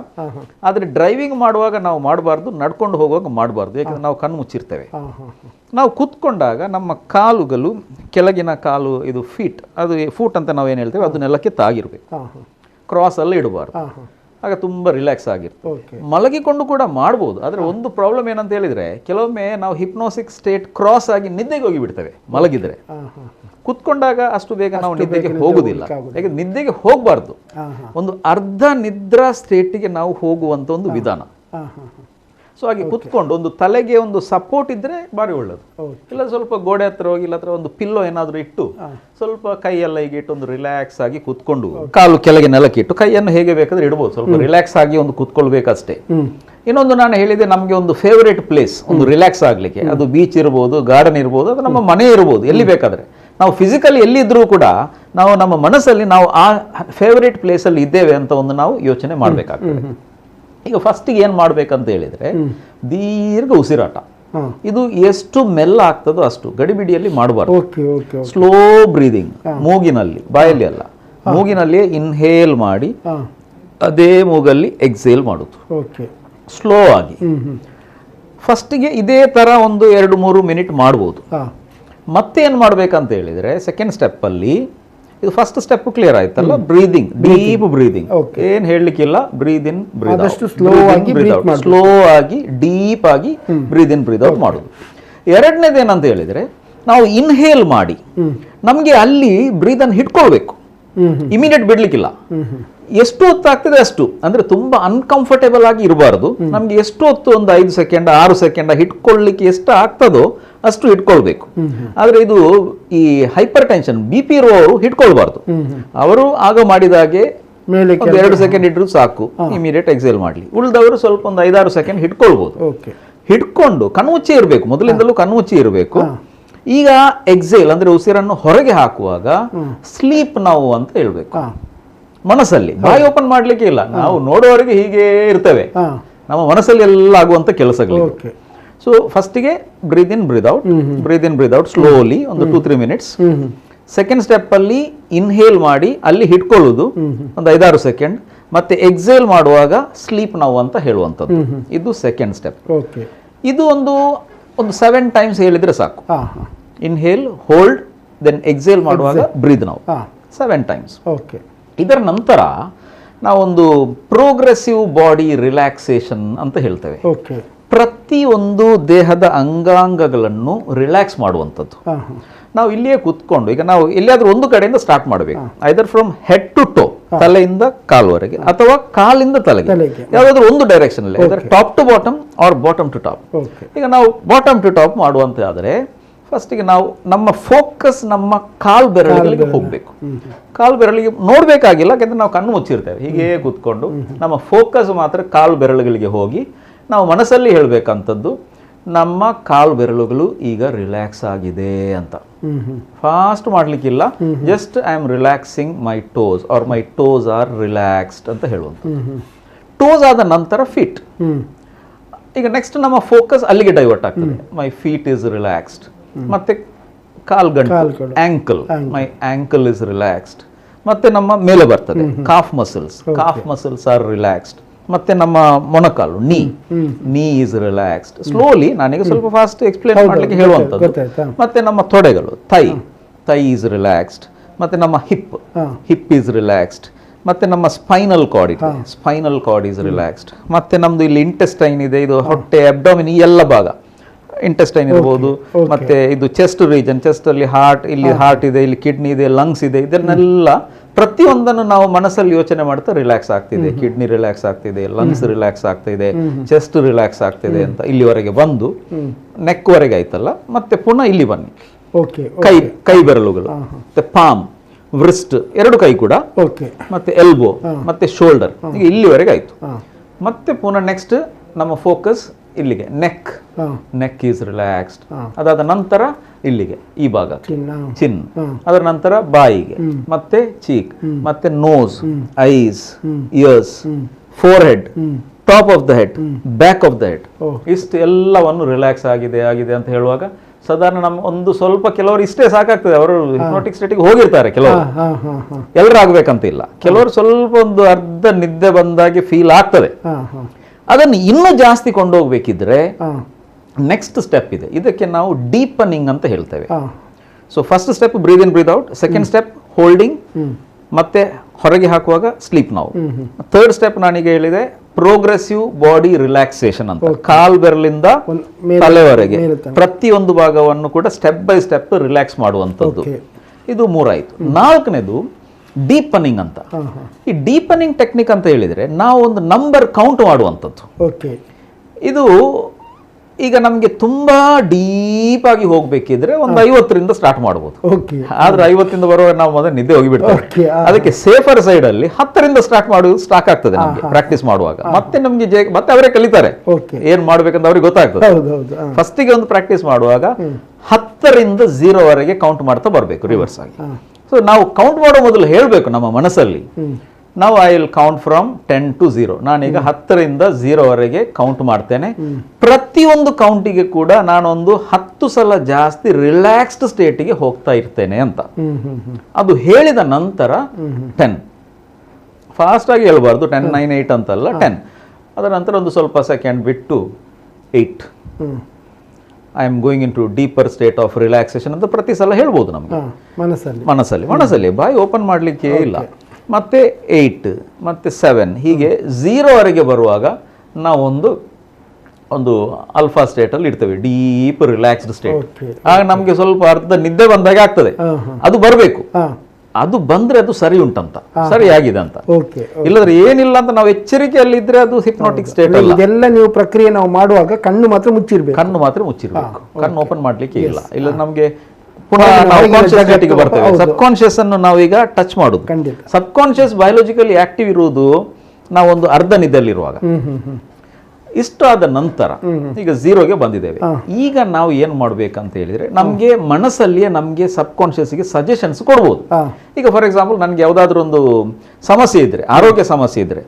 [SPEAKER 2] ಆದರೆ ಡ್ರೈವಿಂಗ್ ಮಾಡುವಾಗ ನಾವು ಮಾಡಬಾರ್ದು ನಡ್ಕೊಂಡು ಹೋಗುವಾಗ ಮಾಡಬಾರ್ದು. ಯಾಕಂದರೆ ನಾವು ಕಣ್ಣು ಮುಚ್ಚಿರ್ತೇವೆ. ನಾವು ಕೂತ್ಕೊಂಡಾಗ ನಮ್ಮ ಕಾಲುಗಳು ಕೆಳಗಿನ ಕಾಲು ಇದು ಫೀಟ್ ಅದು ಫೂಟ್ ಅಂತ ನಾವು ಏನು ಹೇಳ್ತೇವೆ ಅದು ನೆಲಕ್ಕೆ ತಾಗಿರ್ಬೇಕು. ಕ್ರಾಸಲ್ಲಿ ಇಡಬಾರ್ದು. ಆಗ ತುಂಬ ರಿಲ್ಯಾಕ್ಸ್ ಆಗಿರ್ತದೆ ಮಲಗಿಕೊಂಡು ಕೂಡ ಮಾಡ್ಬೋದು. ಆದರೆ ಒಂದು ಪ್ರಾಬ್ಲಮ್ ಏನಂತ ಹೇಳಿದರೆ ಕೆಲವೊಮ್ಮೆ ನಾವು ಹಿಪ್ನೋಸಿಕ್ ಸ್ಟೇಟ್ ಕ್ರಾಸ್ ಆಗಿ ನಿದ್ದೆಗೆ ಹೋಗಿ ಮಲಗಿದರೆ. ಕುತ್ಕೊಂಡಾಗ ಅಷ್ಟು ಬೇಗ ನಾವು ನಿದ್ದೆಗೆ ಹೋಗುದಿಲ್ಲ. ಯಾಕಂದ್ರೆ ನಿದ್ದೆಗೆ ಹೋಗಬಾರ್ದು. ಒಂದು ಅರ್ಧ ನಿದ್ರಾ ಸ್ಟೇಟಿಗೆ ನಾವು ಹೋಗುವಂತ ಒಂದು ವಿಧಾನ. ಸೊ ಹಾಗೆ ಕುತ್ಕೊಂಡು ಒಂದು ತಲೆಗೆ ಒಂದು ಸಪೋರ್ಟ್ ಇದ್ರೆ ಬಾರಿ ಒಳ್ಳೇದು. ಇಲ್ಲ ಸ್ವಲ್ಪ ಗೋಡೆ ಹತ್ರ ಹೋಗಿ ಇಲ್ಲ ಹತ್ರ ಒಂದು ಪಿಲ್ಲೋ ಏನಾದರೂ ಇಟ್ಟು ಸ್ವಲ್ಪ ಕೈಯೆಲ್ಲ ಈಗ ಇಟ್ಟು ಒಂದು ರಿಲ್ಯಾಕ್ಸ್ ಆಗಿ ಕುತ್ಕೊಂಡು ಕಾಲು ಕೆಳಗೆ ನೆಲಕ್ಕೆ ಇಟ್ಟು ಕೈಯನ್ನು ಹೇಗೆ ಬೇಕಾದ್ರೆ ಇಡ್ಬೋದು. ಸ್ವಲ್ಪ ರಿಲ್ಯಾಕ್ಸ್ ಆಗಿ ಒಂದು ಕುತ್ಕೊಳ್ಬೇಕಷ್ಟೇ. ಇನ್ನೊಂದು ನಾನು ಹೇಳಿದೆ ನಮಗೆ ಒಂದು ಫೇವರೇಟ್ ಪ್ಲೇಸ್ ಒಂದು ರಿಲ್ಯಾಕ್ಸ್ ಆಗಲಿಕ್ಕೆ. ಅದು ಬೀಚ್ ಇರ್ಬೋದು ಗಾರ್ಡನ್ ಇರ್ಬೋದು ಅದು ನಮ್ಮ ಮನೆ ಇರ್ಬೋದು ಎಲ್ಲಿ ಬೇಕಾದ್ರೆ. ನಾವು ಫಿಸಿಕಲಿ ಎಲ್ಲಿದ್ದರೂ ಕೂಡ ನಾವು ನಮ್ಮ ಮನಸ್ಸಲ್ಲಿ ನಾವು ಆ ಫೇವರೇಟ್ ಪ್ಲೇಸಲ್ಲಿ ಇದ್ದೇವೆ ಅಂತ ಒಂದು ನಾವು ಯೋಚನೆ ಮಾಡಬೇಕಾಗ್ತದೆ. ಈಗ ಫಸ್ಟಿಗೆ ಏನು ಮಾಡಬೇಕಂತ ಹೇಳಿದ್ರೆ ದೀರ್ಘ ಉಸಿರಾಟ. ಇದು ಎಷ್ಟು ಮೆಲ್ಲ ಆಗ್ತದೋ ಅಷ್ಟು ಗಡಿಬಿಡಿಯಲ್ಲಿ ಮಾಡಬಾರ್ದು. ಸ್ಲೋ ಬ್ರೀದಿಂಗ್ ಮೂಗಿನಲ್ಲಿ ಬಾಯಲ್ಲಿ ಅಲ್ಲ. ಮೂಗಿನಲ್ಲಿಯೇ ಇನ್ಹೇಲ್ ಮಾಡಿ ಅದೇ ಮೂಗಲ್ಲಿ ಎಕ್ಸೇಲ್ ಮಾಡುದು.
[SPEAKER 1] ಓಕೆ.
[SPEAKER 2] ಸ್ಲೋ ಆಗಿ. ಫಸ್ಟಿಗೆ ಇದೇ ಥರ ಒಂದು ಎರಡು ಮೂರು ಮಿನಿಟ್ ಮಾಡ್ಬೋದು. ಮತ್ತೆ ಏನು ಮಾಡ್ಬೇಕಂತ ಹೇಳಿದರೆ ಸೆಕೆಂಡ್ ಸ್ಟೆಪ್ಪಲ್ಲಿ ಇದು ಫಸ್ಟ್ ಸ್ಟೆಪ್ ಕ್ಲಿಯರ್ ಆಯ್ತಲ್ಲ? Breathing deep breathing. ಏನ್ ಹೇಳಲಿಕ್ಕಿಲ್ಲ? ಬ್ರೀದ್ ಇನ್ ಬ್ರೀದ್
[SPEAKER 1] ಸ್ಲೋ ಆಗಿ.
[SPEAKER 2] ಸ್ಲೋ ಆಗಿ ಡೀಪ್ ಆಗಿ ಬ್ರೀದ್ ಇನ್ ಬ್ರೀದ್ ಔಟ್ ಮಾಡೋದು. ಎರಡನೇದು ಏನಂತ ಹೇಳಿದ್ರೆ ನಾವು ಇನ್ಹೇಲ್ ಮಾಡಿ. ನಮಗೆ ಅಲ್ಲಿ ಬ್ರೀದನ್ನು ಹಿಡ್ಕೊಳ್ಬೇಕು. ಇಮಿಡಿಯೇಟ್ ಬಿಡ್ಲಿಕ್ಕಿಲ್ಲ. ಎಷ್ಟು ಹೊತ್ತು ಆಗ್ತದೆ ಅಷ್ಟು? ಅಂದ್ರೆ ತುಂಬಾ ಅನ್ಕಂಫರ್ಟೇಬಲ್ ಆಗಿ ಇರಬಾರದು. ನಮ್ಗೆ ಎಷ್ಟು ಹೊತ್ತು ಒಂದು ಐದು ಸೆಕೆಂಡ್ ಆರು ಸೆಕೆಂಡ್ ಹಿಡ್ಕೊಳ್ಳಿಕ್ಕೆ ಎಷ್ಟು ಆಗ್ತದೋ ಅಷ್ಟು ಇಟ್ಕೊಳ್ಬೇಕು ಆದ್ರೆ ಇದು ಈ ಹೈಪರ್ ಟೆನ್ಷನ್ ಬಿ ಪಿ ಇರುವವರು ಹಿಡ್ಕೊಳ್ಬಾರ್ದು. ಅವರು ಆಗ ಮಾಡಿದಾಗೆ
[SPEAKER 1] ಹಾಗೆ
[SPEAKER 2] ಒಂದು ಎರಡು ಸೆಕೆಂಡ್ ಇಟ್ಟರು ಸಾಕು. ಇಮಿಡಿಯೇಟ್ ಎಕ್ಸೇಲ್ ಮಾಡಲಿ. ಉಳಿದವರು ಸ್ವಲ್ಪ ಒಂದು ಐದಾರು ಸೆಕೆಂಡ್ ಹಿಡ್ಕೊಳ್ಬೋದು. ಹಿಡ್ಕೊಂಡು ಕಣ್ಮುಚ್ಚಿ ಇರಬೇಕು. ಮೊದಲಿಂದಲೂ ಕಣ್ಮುಚ್ಚಿ ಇರಬೇಕು. ಈಗ ಎಕ್ಸೇಲ್ ಅಂದ್ರೆ ಉಸಿರನ್ನು ಹೊರಗೆ ಹಾಕುವಾಗ ಸ್ಲೀಪ್ ನಾವು ಅಂತ ಹೇಳ್ಬೇಕು. ಮನಸ್ಸಲ್ಲಿ. ಬಾಯಿ ಓಪನ್ ಮಾಡ್ಲಿಕ್ಕೆ ಇಲ್ಲ. ನಾವು ನೋಡೋರಿಗೆ ಹೀಗೆ ಇರ್ತೇವೆ. ನಮ್ಮ ಮನಸ್ಸಲ್ಲಿ ಎಲ್ಲ ಆಗುವಂತ ಕೆಲಸಗಳು ಸೊ ಫಸ್ಟಿಗೆ breathe in breathe out breathe in breathe out slowly ಒಂದು two three minutes second step ಅಲ್ಲಿ ಇನ್ಹೇಲ್ ಮಾಡಿ ಅಲ್ಲಿ ಹಿಡ್ಕೊಳ್ಳೋದು ಒಂದು ಐದಾರು ಸೆಕೆಂಡ್ ಮತ್ತೆ ಎಕ್ಸೇಲ್ ಮಾಡುವಾಗ ಸ್ಲೀಪ್ ನಾವು ಅಂತ ಹೇಳುವಂಥದ್ದು. ಇದು ಸೆಕೆಂಡ್ ಸ್ಟೆಪ್
[SPEAKER 1] ಓಕೆ.
[SPEAKER 2] ಇದು ಒಂದು ಒಂದು ಸೆವೆನ್ ಟೈಮ್ಸ್ ಹೇಳಿದ್ರೆ ಸಾಕು. ಇನ್ಹೇಲ್ ಹೋಲ್ಡ್ ದೆನ್ ಎಕ್ಸೇಲ್ ಮಾಡುವಾಗ ಬ್ರೀದ್ ನಾವು ಸೆವೆನ್ ಟೈಮ್ಸ್
[SPEAKER 1] ಓಕೆ.
[SPEAKER 2] ಇದರ ನಂತರ ನಾವೊಂದು ಪ್ರೋಗ್ರೆಸಿವ್ ಬಾಡಿ ರಿಲ್ಯಾಕ್ಸೇಷನ್ ಅಂತ ಹೇಳ್ತೇವೆ. ಪ್ರತಿಯೊಂದು ದೇಹದ ಅಂಗಾಂಗಗಳನ್ನು ರಿಲ್ಯಾಕ್ಸ್ ಮಾಡುವಂಥದ್ದು. ನಾವು ಇಲ್ಲಿಯೇ ಕೂತ್ಕೊಂಡು ಈಗ ನಾವು ಎಲ್ಲಿಯಾದರೂ ಒಂದು ಕಡೆಯಿಂದ ಸ್ಟಾರ್ಟ್ ಮಾಡಬೇಕು. Either from head to toe ತಲೆಯಿಂದ ಕಾಲ್ವರೆಗೆ ಅಥವಾ ಕಾಲಿಂದ ತಲೆಗೆ. ಯಾವುದಾದ್ರೂ ಒಂದು ಡೈರೆಕ್ಷನ್ ಅಲ್ಲಿ top to bottom or bottom to top ಈಗ ನಾವು ಬಾಟಮ್ ಟು ಟಾಪ್ ಮಾಡುವಂತ ಆದರೆ ಫಸ್ಟಿಗೆ ನಾವು ನಮ್ಮ ಫೋಕಸ್ ನಮ್ಮ ಕಾಲ್ ಬೆರಳುಗಳಿಗೆ ಹೋಗಬೇಕು. ಕಾಲ್ ಬೆರಳಿಗೆ ನೋಡಬೇಕಾಗಿಲ್ಲ ಯಾಕೆಂದರೆ ನಾವು ಕಣ್ಣು ಮುಚ್ಚಿರ್ತೇವೆ. ಹೀಗೆ ಕೂತ್ಕೊಂಡು ನಮ್ಮ ಫೋಕಸ್ ಮಾತ್ರ ಕಾಲ್ ಬೆರಳುಗಳಿಗೆ ಹೋಗಿ ನಾವು ಮನಸ್ಸಲ್ಲಿ ಹೇಳಬೇಕಂಥದ್ದು ನಮ್ಮ ಕಾಲು ಬೆರಳುಗಳು ಈಗ ರಿಲ್ಯಾಕ್ಸ್ ಆಗಿದೆ ಅಂತ. Fast ಮಾಡ್ಲಿಕ್ಕಿಲ್ಲ. Just I am relaxing my toes are my toes are relaxed ಅಂತ ಹೇಳುವಂಥ ಟೋಸ್ ಆದ ನಂತರ ಫಿಟ್ ಈಗ ನೆಕ್ಸ್ಟ್ ನಮ್ಮ ಫೋಕಸ್ ಅಲ್ಲಿಗೆ ಡೈವರ್ಟ್ ಆಗ್ತದೆ. ಮೈ ಫೀಟ್ ಇಸ್ ರಿಲ್ಯಾಕ್ಸ್ಡ್ ಮತ್ತೆ ಕಾಲ್
[SPEAKER 1] ಗಂಟು
[SPEAKER 2] ankle my ankle is relaxed ಮತ್ತೆ ನಮ್ಮ ಮೇಲೆ ಬರ್ತದೆ calf muscles calf muscles are relaxed ಮತ್ತೆ ನಮ್ಮ ಮೊಣಕಾಲು ನೀ ನೀ ಇಸ್ ರಿಲ್ಯಾಕ್ಸ್ಡ್ ಸ್ಲೋಲಿ ನನಗೆ ಸ್ವಲ್ಪ ಫಾಸ್ಟ್ ಎಕ್ಸ್ಪ್ಲೇನ್ ಮಾಡ್ಲಿಕ್ಕೆ ಹೇಳುವಂಥದ್ದು. ಮತ್ತೆ ನಮ್ಮ ತೊಡೆಗಳು ಥೈ ಥೈ ಇಸ್ ರಿಲ್ಯಾಕ್ಸ್ಡ್ ಮತ್ತೆ ನಮ್ಮ ಹಿಪ್ ಹಿಪ್ ಈಸ್ ರಿಲ್ಯಾಕ್ಸ್ಡ್ ಮತ್ತೆ ನಮ್ಮ ಸ್ಪೈನಲ್ ಕಾರ್ಡ್ ಇದೆ. ಸ್ಪೈನಲ್ ಕಾರ್ಡ್ ಈಸ್ ರಿಲ್ಯಾಕ್ಸ್ಡ್ ಮತ್ತೆ ನಮ್ದು ಇಲ್ಲಿ ಇಂಟೆಸ್ಟೈನ್ ಇದೆ ಇದು ಹೊಟ್ಟೆ ಅಬ್ಡಾಮಿನ್ ಈ ಎಲ್ಲ ಭಾಗ. ಇಂಟೆಸ್ಟೈನ್ ಇರ್ಬೋದು ಮತ್ತೆ ಇದು ಚೆಸ್ಟ್ ರೀಜನ್ ಚೆಸ್ಟ್ ಅಲ್ಲಿ ಹಾರ್ಟ್ ಇಲ್ಲಿ ಹಾರ್ಟ್ ಇದೆ ಇಲ್ಲಿ ಕಿಡ್ನಿ ಇದೆ ಲಂಗ್ಸ್ ಇದೆ ಇದನ್ನೆಲ್ಲ ಪ್ರತಿಯೊಂದನ್ನು ನಾವು ಮನಸ್ಸಲ್ಲಿ ಯೋಚನೆ ಮಾಡ್ತಾ ರಿಲ್ಯಾಕ್ಸ್ ಆಗ್ತಿದೆ. ಕಿಡ್ನಿ ರಿಲ್ಯಾಕ್ಸ್ ಆಗ್ತಿದೆ ಲಂಗ್ಸ್ ರಿಲ್ಯಾಕ್ಸ್ ಆಗ್ತಿದೆ ಚೆಸ್ಟ್ ರಿಲ್ಯಾಕ್ಸ್ ಆಗ್ತಿದೆ ಅಂತ ಇಲ್ಲಿವರೆಗೆ ಬಂದು ನೆಕ್ ವರೆಗೆ ಆಯ್ತಲ್ಲ ಮತ್ತೆ ಪುನಃ ಇಲ್ಲಿ ಬನ್ನಿ.
[SPEAKER 1] ಓಕೆ
[SPEAKER 2] ಕೈ ಕೈ ಬೆರಳುಗಳು ಮತ್ತೆ ಪಾಮ್ ವ್ರಿಸ್ಟ್ ಎರಡು ಕೈ ಕೂಡ ಮತ್ತೆ ಎಲ್ಬೋ ಮತ್ತೆ ಶೋಲ್ಡರ್ ಇಲ್ಲಿವರೆಗೆ ಆಯ್ತು. ಮತ್ತೆ ಪುನಃ ನೆಕ್ಸ್ಟ್ ನಮ್ಮ ಫೋಕಸ್ ಇಲ್ಲಿಗೆ. ನೆಕ್ ನೆಕ್ ಈಸ್ ರಿಲ್ಯಾಕ್ಸ್ಡ್ ಅದಾದ ನಂತರ ಇಲ್ಲಿಗೆ ಈ ಭಾಗ ಚಿನ್ ಅದರ ನಂತರ ಬಾಯಿಗೆ. ಮತ್ತೆ ಚೀಕ್ ಮತ್ತೆ nose eyes ears forehead top of the head back of the head ಇಷ್ಟು ಎಲ್ಲವನ್ನು ರಿಲ್ಯಾಕ್ಸ್ ಆಗಿದೆ ಆಗಿದೆ ಅಂತ ಹೇಳುವಾಗ ಸಾಧಾರಣ ನಮ್ಮ ಒಂದು ಸ್ವಲ್ಪ ಕೆಲವರು ಇಷ್ಟೇ ಸಾಕಾಗ್ತದೆ. ಅವರು ಹಿಪ್ನೋಟಿಕ್ ಸ್ಟೇಟಿಗೆ ಹೋಗಿರ್ತಾರೆ ಕೆಲವರು. ಎಲ್ಲರೂ ಆಗ್ಬೇಕಂತ ಇಲ್ಲ ಕೆಲವರು ಸ್ವಲ್ಪ ಒಂದು ಅರ್ಧ ನಿದ್ದೆ ಬಂದಾಗೆ ಫೀಲ್ ಆಗ್ತದೆ. ಅದನ್ನು ಇನ್ನೂ ಜಾಸ್ತಿ ಕೊಂಡೋಗ್ಬೇಕಿದ್ರೆ ನೆಕ್ಸ್ಟ್ ಸ್ಟೆಪ್ ಇದೆ. ಇದಕ್ಕೆ ನಾವು ಡೀಪನಿಂಗ್ ಅಂತ ಹೇಳ್ತೇವೆ. So first step breathe in breathe out second step holding ಮತ್ತೆ ಹೊರಗೆ ಹಾಕುವಾಗ ಸ್ಲೀಪ್ ನಾವು ಥರ್ಡ್ ಸ್ಟೆಪ್ ನಾನೀಗ ಹೇಳಿದೆ ಪ್ರೋಗ್ರೆಸಿವ್ ಬಾಡಿ ರಿಲ್ಯಾಕ್ಸೇಷನ್ ಅಂತ. ಕಾಲ್ ಬೆರಳಿಂದ ತಲೆವರೆಗೆ. ಪ್ರತಿಯೊಂದು ಭಾಗವನ್ನು ಕೂಡ ಸ್ಟೆಪ್ ಬೈ ಸ್ಟೆಪ್ ರಿಲ್ಯಾಕ್ಸ್ ಮಾಡುವಂಥದ್ದು. ಇದು ಮೂರಾಯಿತು. ನಾಲ್ಕನೇದು ಡೀಪನಿಂಗ್ ಅಂತ. ಈ ಡೀಪನಿಂಗ್ ಟೆಕ್ನಿಕ್ ಅಂತ ಹೇಳಿದ್ರೆ ನಾವು ಒಂದು ನಂಬರ್ ಕೌಂಟ್ ಮಾಡುವಂಥದ್ದು.
[SPEAKER 1] ಓಕೆ.
[SPEAKER 2] ಇದು ಈಗ ನಮಗೆ ತುಂಬಾ ಡೀಪ್ ಆಗಿ ಹೋಗ್ಬೇಕಿದ್ರೆ ಒಂದು ಐವತ್ತರಿಂದ ಸ್ಟಾರ್ಟ್ ಮಾಡ್ಬೋದು.
[SPEAKER 1] ಓಕೆ.
[SPEAKER 2] ಆದ್ರೆ ಐವತ್ತಿಂದ ಬರುವಾಗ ನಾವು ಮೊದಲು ನಿದ್ದೆ ಹೋಗಿಬಿಡ್ತೇವೆ. ಅದಕ್ಕೆ ಸೇಫರ್ ಸೈಡಲ್ಲಿ ಅಲ್ಲಿ ಹತ್ತರಿಂದ ಸ್ಟಾರ್ಟ್ ಮಾಡುವುದು ಸ್ಟಾಕ್ ಆಗ್ತದೆ ನಮಗೆ ಪ್ರಾಕ್ಟೀಸ್ ಮಾಡುವಾಗ. ಮತ್ತೆ ನಮಗೆ ಜೆ- ಮತ್ತೆ ಅವರೇ ಕಲಿತಾರೆ. ಏನು ಮಾಡಬೇಕಂತ ಅವ್ರಿಗೆ ಗೊತ್ತಾಗ್ತದೆ. ಫಸ್ಟಿಗೆ ಒಂದು ಪ್ರಾಕ್ಟೀಸ್ ಮಾಡುವಾಗ ಹತ್ತರಿಂದ ಝೀರೋವರೆಗೆ ಕೌಂಟ್ ಮಾಡ್ತಾ ಬರಬೇಕು ರಿವರ್ಸ್ ಆಗಿ. ಸೊ ನಾವು ಕೌಂಟ್ ಮಾಡೋ ಮೊದಲು ಹೇಳಬೇಕು ನಮ್ಮ ಮನಸ್ಸಲ್ಲಿ. ನಾವು I will count from ten to zero ನಾನೀಗ ಹತ್ತರಿಂದ ಝೀರೋವರೆಗೆ ಕೌಂಟ್ ಮಾಡ್ತೇನೆ. ಪ್ರತಿಯೊಂದು ಕೌಂಟಿಗೆ ಕೂಡ ನಾನೊಂದು ಹತ್ತು ಸಲ ಜಾಸ್ತಿ ರಿಲ್ಯಾಕ್ಸ್ಡ್ ಸ್ಟೇಟಿಗೆ ಹೋಗ್ತಾ ಇರ್ತೇನೆ ಅಂತ. ಅದು ಹೇಳಿದ ನಂತರ ಟೆನ್ ಫಾಸ್ಟಾಗಿ ಹೇಳ್ಬಾರ್ದು. ಟೆನ್ ನೈನ್ ಏಯ್ಟ್ ಅಂತಲ್ಲ ಟೆನ್ ಅದರ ನಂತರ ಒಂದು ಸ್ವಲ್ಪ ಸೆಕೆಂಡ್ ಬಿಟ್ಟು eight I am going into deeper state of relaxation ಅಂತ ಪ್ರತಿ ಸಲ ಹೇಳ್ಬೋದು ನಮಗೆ.
[SPEAKER 1] ಮನಸ್ಸಲ್ಲಿ.
[SPEAKER 2] ಮನಸ್ಸಲ್ಲಿ ಮನಸ್ಸಲ್ಲಿ. ಬಾಯಿ ಓಪನ್ ಮಾಡಲಿಕ್ಕೆ ಇಲ್ಲ. ಮತ್ತೆ ಏಯ್ಟ್ ಮತ್ತೆ ಸೆವೆನ್ ಹೀಗೆ ಝೀರೋವರೆಗೆ ಬರುವಾಗ ನಾವೊಂದು ಒಂದು ಅಲ್ಫಾ ಸ್ಟೇಟಲ್ಲಿ ಇರ್ತೇವೆ ಡೀಪ್ ರಿಲ್ಯಾಕ್ಸ್ಡ್ ಸ್ಟೇಟ್ ಆಗ ನಮಗೆ ಸ್ವಲ್ಪ ಅರ್ಧ ನಿದ್ದೆ ಬಂದಾಗ ಆಗ್ತದೆ. ಅದು ಬರಬೇಕು. ಅದು ಬಂದ್ರೆ ಅದು ಸರಿ ಉಂಟಂತ ಸರಿ ಆಗಿದೆ ಅಂತ. ಇಲ್ಲದ್ರೆ ಏನಿಲ್ಲ ಅಂತ ನಾವು ಎಚ್ಚರಿಕೆಯಲ್ಲಿ ಇದ್ರೆ ಅದು ಹಿಪ್ನೋಟಿಕ್ ಸ್ಟೇಟ್ ಅಲ್ಲ.
[SPEAKER 1] ಇದೆಲ್ಲ ನೀವು ಪ್ರಕ್ರಿಯೆ ನಾವು ಮಾಡುವಾಗ ಕಣ್ಣು ಮಾತ್ರ ಮುಚ್ಚಿರ್ಬೇಕು.
[SPEAKER 2] ಕಣ್ಣು ಮಾತ್ರ ಮುಚ್ಚಿರ್ಬೇಕು. ಕಣ್ಣು ಓಪನ್ ಮಾಡ್ಲಿಕ್ಕೆ ಇಲ್ಲ. ಇಲ್ಲ ನಮಗೆ ಪುನಃ ನಾವು ಕಾನ್ಶಿಯಸ್ ಬರ್ತೇವೆ.
[SPEAKER 1] ಹೌದು.
[SPEAKER 2] ಸಬ್ ಕಾನ್ಶಿಯಸ್ ಅನ್ನು ನಾವೀಗ ಟಚ್ ಮಾಡುದು.
[SPEAKER 1] Subconscious
[SPEAKER 2] sub conscious biologically active ಇರುವುದು ನಾವೊಂದು ಅರ್ಧ ನಿದ್ದೆಯಲ್ಲಿರುವಾಗ
[SPEAKER 1] ಹ್ಮ್ ಹ್ಮ್ ಹ್ಮ್.
[SPEAKER 2] ಇಷ್ಟು ಆದ ನಂತರ ಈಗ ಝೀರೋಗೆ ಬಂದಿದ್ದೇವೆ. ಈಗ ನಾವು ಏನು ಮಾಡ್ಬೇಕಂತ ಹೇಳಿದ್ರೆ ನಮಗೆ ಮನಸ್ಸಲ್ಲಿಯೇ ನಮಗೆ ಸಬ್ ಕಾನ್ಶಿಯಸ್ಗೆ ಸಜೆಷನ್ಸ್ ಕೊಡ್ಬೋದು. ಈಗ ಫಾರ್ ಎಕ್ಸಾಂಪಲ್ ನನಗೆ ಯಾವುದಾದ್ರೂ ಒಂದು ಸಮಸ್ಯೆ ಇದ್ರೆ ಆರೋಗ್ಯ ಸಮಸ್ಯೆ ಇದ್ರೆ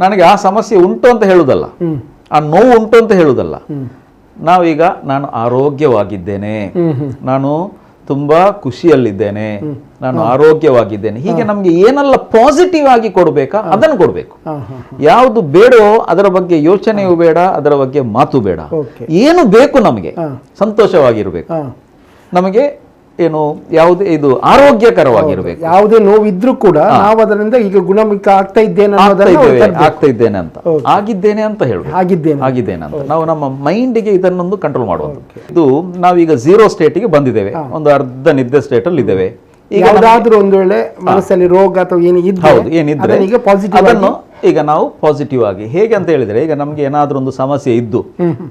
[SPEAKER 2] ನನಗೆ ಆ ಸಮಸ್ಯೆ ಉಂಟು ಅಂತ ಹೇಳುದಲ್ಲ ಆ ನೋವು ಉಂಟು ಅಂತ ಹೇಳುದಲ್ಲ ನಾವೀಗ ನಾನು ಆರೋಗ್ಯವಾಗಿದ್ದೇನೆ ನಾನು ತುಂಬಾ ಖುಷಿಯಲ್ಲಿದ್ದೇನೆ ನಾನು ಆರೋಗ್ಯವಾಗಿದ್ದೇನೆ. ಹೀಗೆ ನಮ್ಗೆ ಏನೆಲ್ಲ ಪಾಸಿಟಿವ್ ಆಗಿ ಕೊಡಬೇಕಾ ಅದನ್ನು ಕೊಡಬೇಕು. ಯಾವುದು ಬೇಡೋ ಅದರ ಬಗ್ಗೆ ಯೋಚನೆಯೂ ಬೇಡ ಅದರ ಬಗ್ಗೆ ಮಾತು ಬೇಡ. ಏನು ಬೇಕು ನಮಗೆ? ಸಂತೋಷವಾಗಿರಬೇಕು. ನಮಗೆ ಏನು ಯಾವುದೇ ಇದು ಆರೋಗ್ಯಕರವಾಗಿರಬೇಕು.
[SPEAKER 1] ಯಾವುದೇ ನೋವಿದ್ರೂ ಕೂಡ ನಾವು ಅದರಿಂದ ಈಗ ಗುಣಮುಖ ಆಗ್ತಾ ಇದ್ದೇನೆ
[SPEAKER 2] ಆಗ್ತಾ ಇದ್ದೇನೆ ಅಂತ. ಆಗಿದ್ದೇನೆ ಅಂತ ಹೇಳ್ಬೇಕು.
[SPEAKER 1] ಆಗಿದ್ದೇನೆ.
[SPEAKER 2] ಆಗಿದ್ದೇನೆ ಅಂತ. ನಾವು ನಮ್ಮ ಮೈಂಡಿಗೆ ಇದನ್ನೊಂದು ಕಂಟ್ರೋಲ್ ಮಾಡುವುದು ಇದು ನಾವೀಗ ಝೀರೋ ಸ್ಟೇಟಿಗೆ ಬಂದಿದ್ದೇವೆ. ಒಂದು ಅರ್ಧ ನಿದ್ದೆ ಸ್ಟೇಟ್ ಅಲ್ಲಿ ಇದ್ದೇವೆ
[SPEAKER 1] ಯಾವ್ದಾದ್ರೂ ಒಂದು ವೇಳೆ ಮನಸ್ಸಲ್ಲಿ ರೋಗ ಅಥವಾ ಏನು ಇದ್ದು
[SPEAKER 2] ಹೌದು ಏನಿದ್ರೆ
[SPEAKER 1] ಈಗ ಪಾಸಿಟಿವ್
[SPEAKER 2] ಅದನ್ನು ಈಗ ನಾವು ಪಾಸಿಟಿವ್ ಆಗಿ ಹೇಗೆ ಅಂತ ಹೇಳಿದ್ರೆ ಈಗ ನಮ್ಗೆ ಏನಾದ್ರೂ ಒಂದು ಸಮಸ್ಯೆ ಇದ್ದು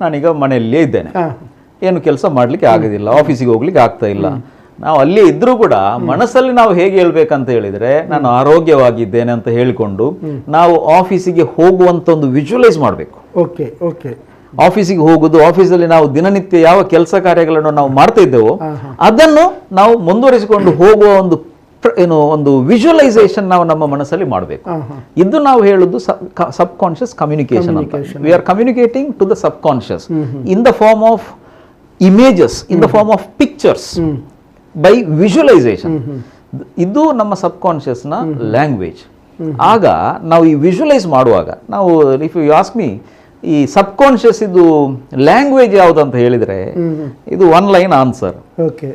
[SPEAKER 2] ನಾನೀಗ ಮನೆಯಲ್ಲೇ ಇದ್ದೇನೆ. ಏನು ಕೆಲಸ ಮಾಡ್ಲಿಕ್ಕೆ ಆಗೋದಿಲ್ಲ ಆಫೀಸಿಗೆ ಹೋಗ್ಲಿಕ್ಕೆ ಆಗ್ತಾ ಇಲ್ಲ. ನಾವು ಅಲ್ಲಿ ಇದ್ರೂ ಕೂಡ ಮನಸ್ಸಲ್ಲಿ ನಾವು ಹೇಗೆ ಹೇಳ್ಬೇಕಂತ ಹೇಳಿದ್ರೆ ನಾನು ಆರೋಗ್ಯವಾಗಿದ್ದೇನೆ ಅಂತ ಹೇಳಿಕೊಂಡು ನಾವು ಆಫೀಸಿಗೆ ಹೋಗುವಂತ ಒಂದು ವಿಜುವಲೈಸ್ ಮಾಡಬೇಕು.
[SPEAKER 1] Okay okay.
[SPEAKER 2] ಆಫೀಸಿಗೆ ಹೋಗುದು ಆಫೀಸಲ್ಲಿ ನಾವು ದಿನನಿತ್ಯ ಯಾವ ಕೆಲಸ ಕಾರ್ಯಗಳನ್ನು ನಾವು ಮಾಡ್ತಾ ಇದ್ದೇವೋ. ಅದನ್ನು ನಾವು ಮುಂದುವರಿಸಿಕೊಂಡು ಹೋಗುವ ಒಂದು ಏನು ಒಂದು ವಿಜುವಲೈಸೇಷನ್ ನಾವು ನಮ್ಮ ಮನಸ್ಸಲ್ಲಿ ಮಾಡಬೇಕು. ಇದು ನಾವು ಹೇಳುದು ಸಬ್ ಕಾನ್ಶಿಯಸ್ ಕಮ್ಯುನಿಕೇಶನ್ ಅಂತ. We are communicating to the sub conscious in the form of images in the form of pictures by visualisation ಇದು ನಮ್ಮ ಸಬ್ನ ಲ್ಯಾಂಗ್ವೇಜ್ ಆಗ ನಾವು ಈ ವಿಜುವಲೈಸ್ ಮಾಡುವಾಗ ನಾವು ಇಫ್ ಯು ಆಸ್ಕ್ ಮೀ ಈ ಸಬ್ ಕಾನ್ಷಿಯಸ್ ಇದು ಲ್ಯಾಂಗ್ವೇಜ್ ಯಾವುದು ಅಂತ ಹೇಳಿದ್ರೆ ಇದು one line answer
[SPEAKER 1] okay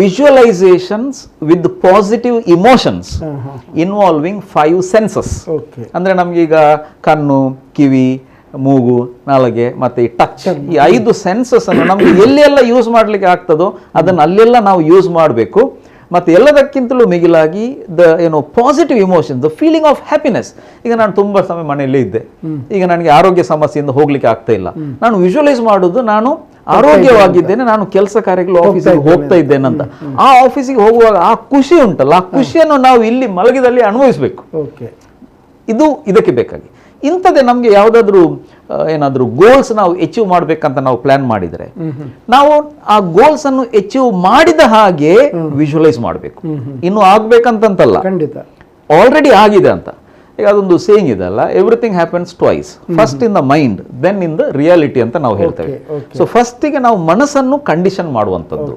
[SPEAKER 2] visualisations with positive emotions involving five senses
[SPEAKER 1] okay
[SPEAKER 2] ಅಂದ್ರೆ ನಮ್ಗೀಗ ಕಣ್ಣು ಕಿವಿ ಮೂಗು ನಾಲಗೆ ಮತ್ತೆ ಈ ಟಚ್ ಈ ಐದು ಸೆನ್ಸಸ್ ಅನ್ನು ನಮ್ಗೆ ಎಲ್ಲೆಲ್ಲ ಯೂಸ್ ಮಾಡ್ಲಿಕ್ಕೆ ಆಗ್ತದೋ ಅದನ್ನ ಅಲ್ಲೆಲ್ಲ ನಾವು ಯೂಸ್ ಮಾಡಬೇಕು. ಮತ್ತೆ ಎಲ್ಲದಕ್ಕಿಂತಲೂ ಮಿಗಿಲಾಗಿ ದ ಏನು positive emotion the feeling of happiness ಈಗ ನಾನು ತುಂಬಾ ಸಮಯ ಮನೆಯಲ್ಲೇ ಇದ್ದೆ. ಈಗ ನನಗೆ ಆರೋಗ್ಯ ಸಮಸ್ಯೆಯಿಂದ ಹೋಗ್ಲಿಕ್ಕೆ ಆಗ್ತಾ ಇಲ್ಲ. ನಾನು ವಿಜುವಲೈಸ್ ಮಾಡೋದು ನಾನು ಆರೋಗ್ಯವಾಗಿದ್ದೇನೆ ನಾನು ಕೆಲಸ ಕಾರ್ಯಗಳು ಆಫೀಸಿಗೆ ಹೋಗ್ತಾ ಇದ್ದೇನೆ ಅಂತ. ಆ ಆಫೀಸಿಗೆ ಹೋಗುವಾಗ ಆ ಖುಷಿ ಉಂಟಲ್ಲ ಆ ಖುಷಿಯನ್ನು ನಾವು ಇಲ್ಲಿ ಮಲಗಿದಲ್ಲಿ ಅನುಭವಿಸಬೇಕು.
[SPEAKER 1] ಓಕೆ.
[SPEAKER 2] ಇದು ಇದಕ್ಕೆ ಬೇಕಾಗಿ. ಇಂಥದ್ದೇ ನಮಗೆ ಯಾವುದಾದ್ರೂ ಏನಾದರೂ ಗೋಲ್ಸ್ ನಾವು ಅಚೀವ್ ಮಾಡಬೇಕಂತ ನಾವು ಪ್ಲಾನ್ ಮಾಡಿದರೆ ನಾವು ಆ ಗೋಲ್ಸ್ ಅನ್ನು ಅಚೀವ್ ಮಾಡಿದ ಹಾಗೆ ವಿಜುವಲೈಸ್ ಮಾಡಬೇಕು. ಇನ್ನು ಆಗ್ಬೇಕಂತಂತಲ್ಲ.
[SPEAKER 1] ಖಂಡಿತ.
[SPEAKER 2] ಆಲ್ರೆಡಿ ಆಗಿದೆ ಅಂತ. ಈಗ ಅದೊಂದು ಸೇಯಿಂಗ್ ಇದೆ ಅಲ್ಲ everything happens twice first in the mind then in the reality ಅಂತ ನಾವು ಹೇಳ್ತೇವೆ. ಸೊ ಫಸ್ಟಿಗೆ ನಾವು ಮನಸ್ಸನ್ನು ಕಂಡೀಷನ್ ಮಾಡುವಂಥದ್ದು.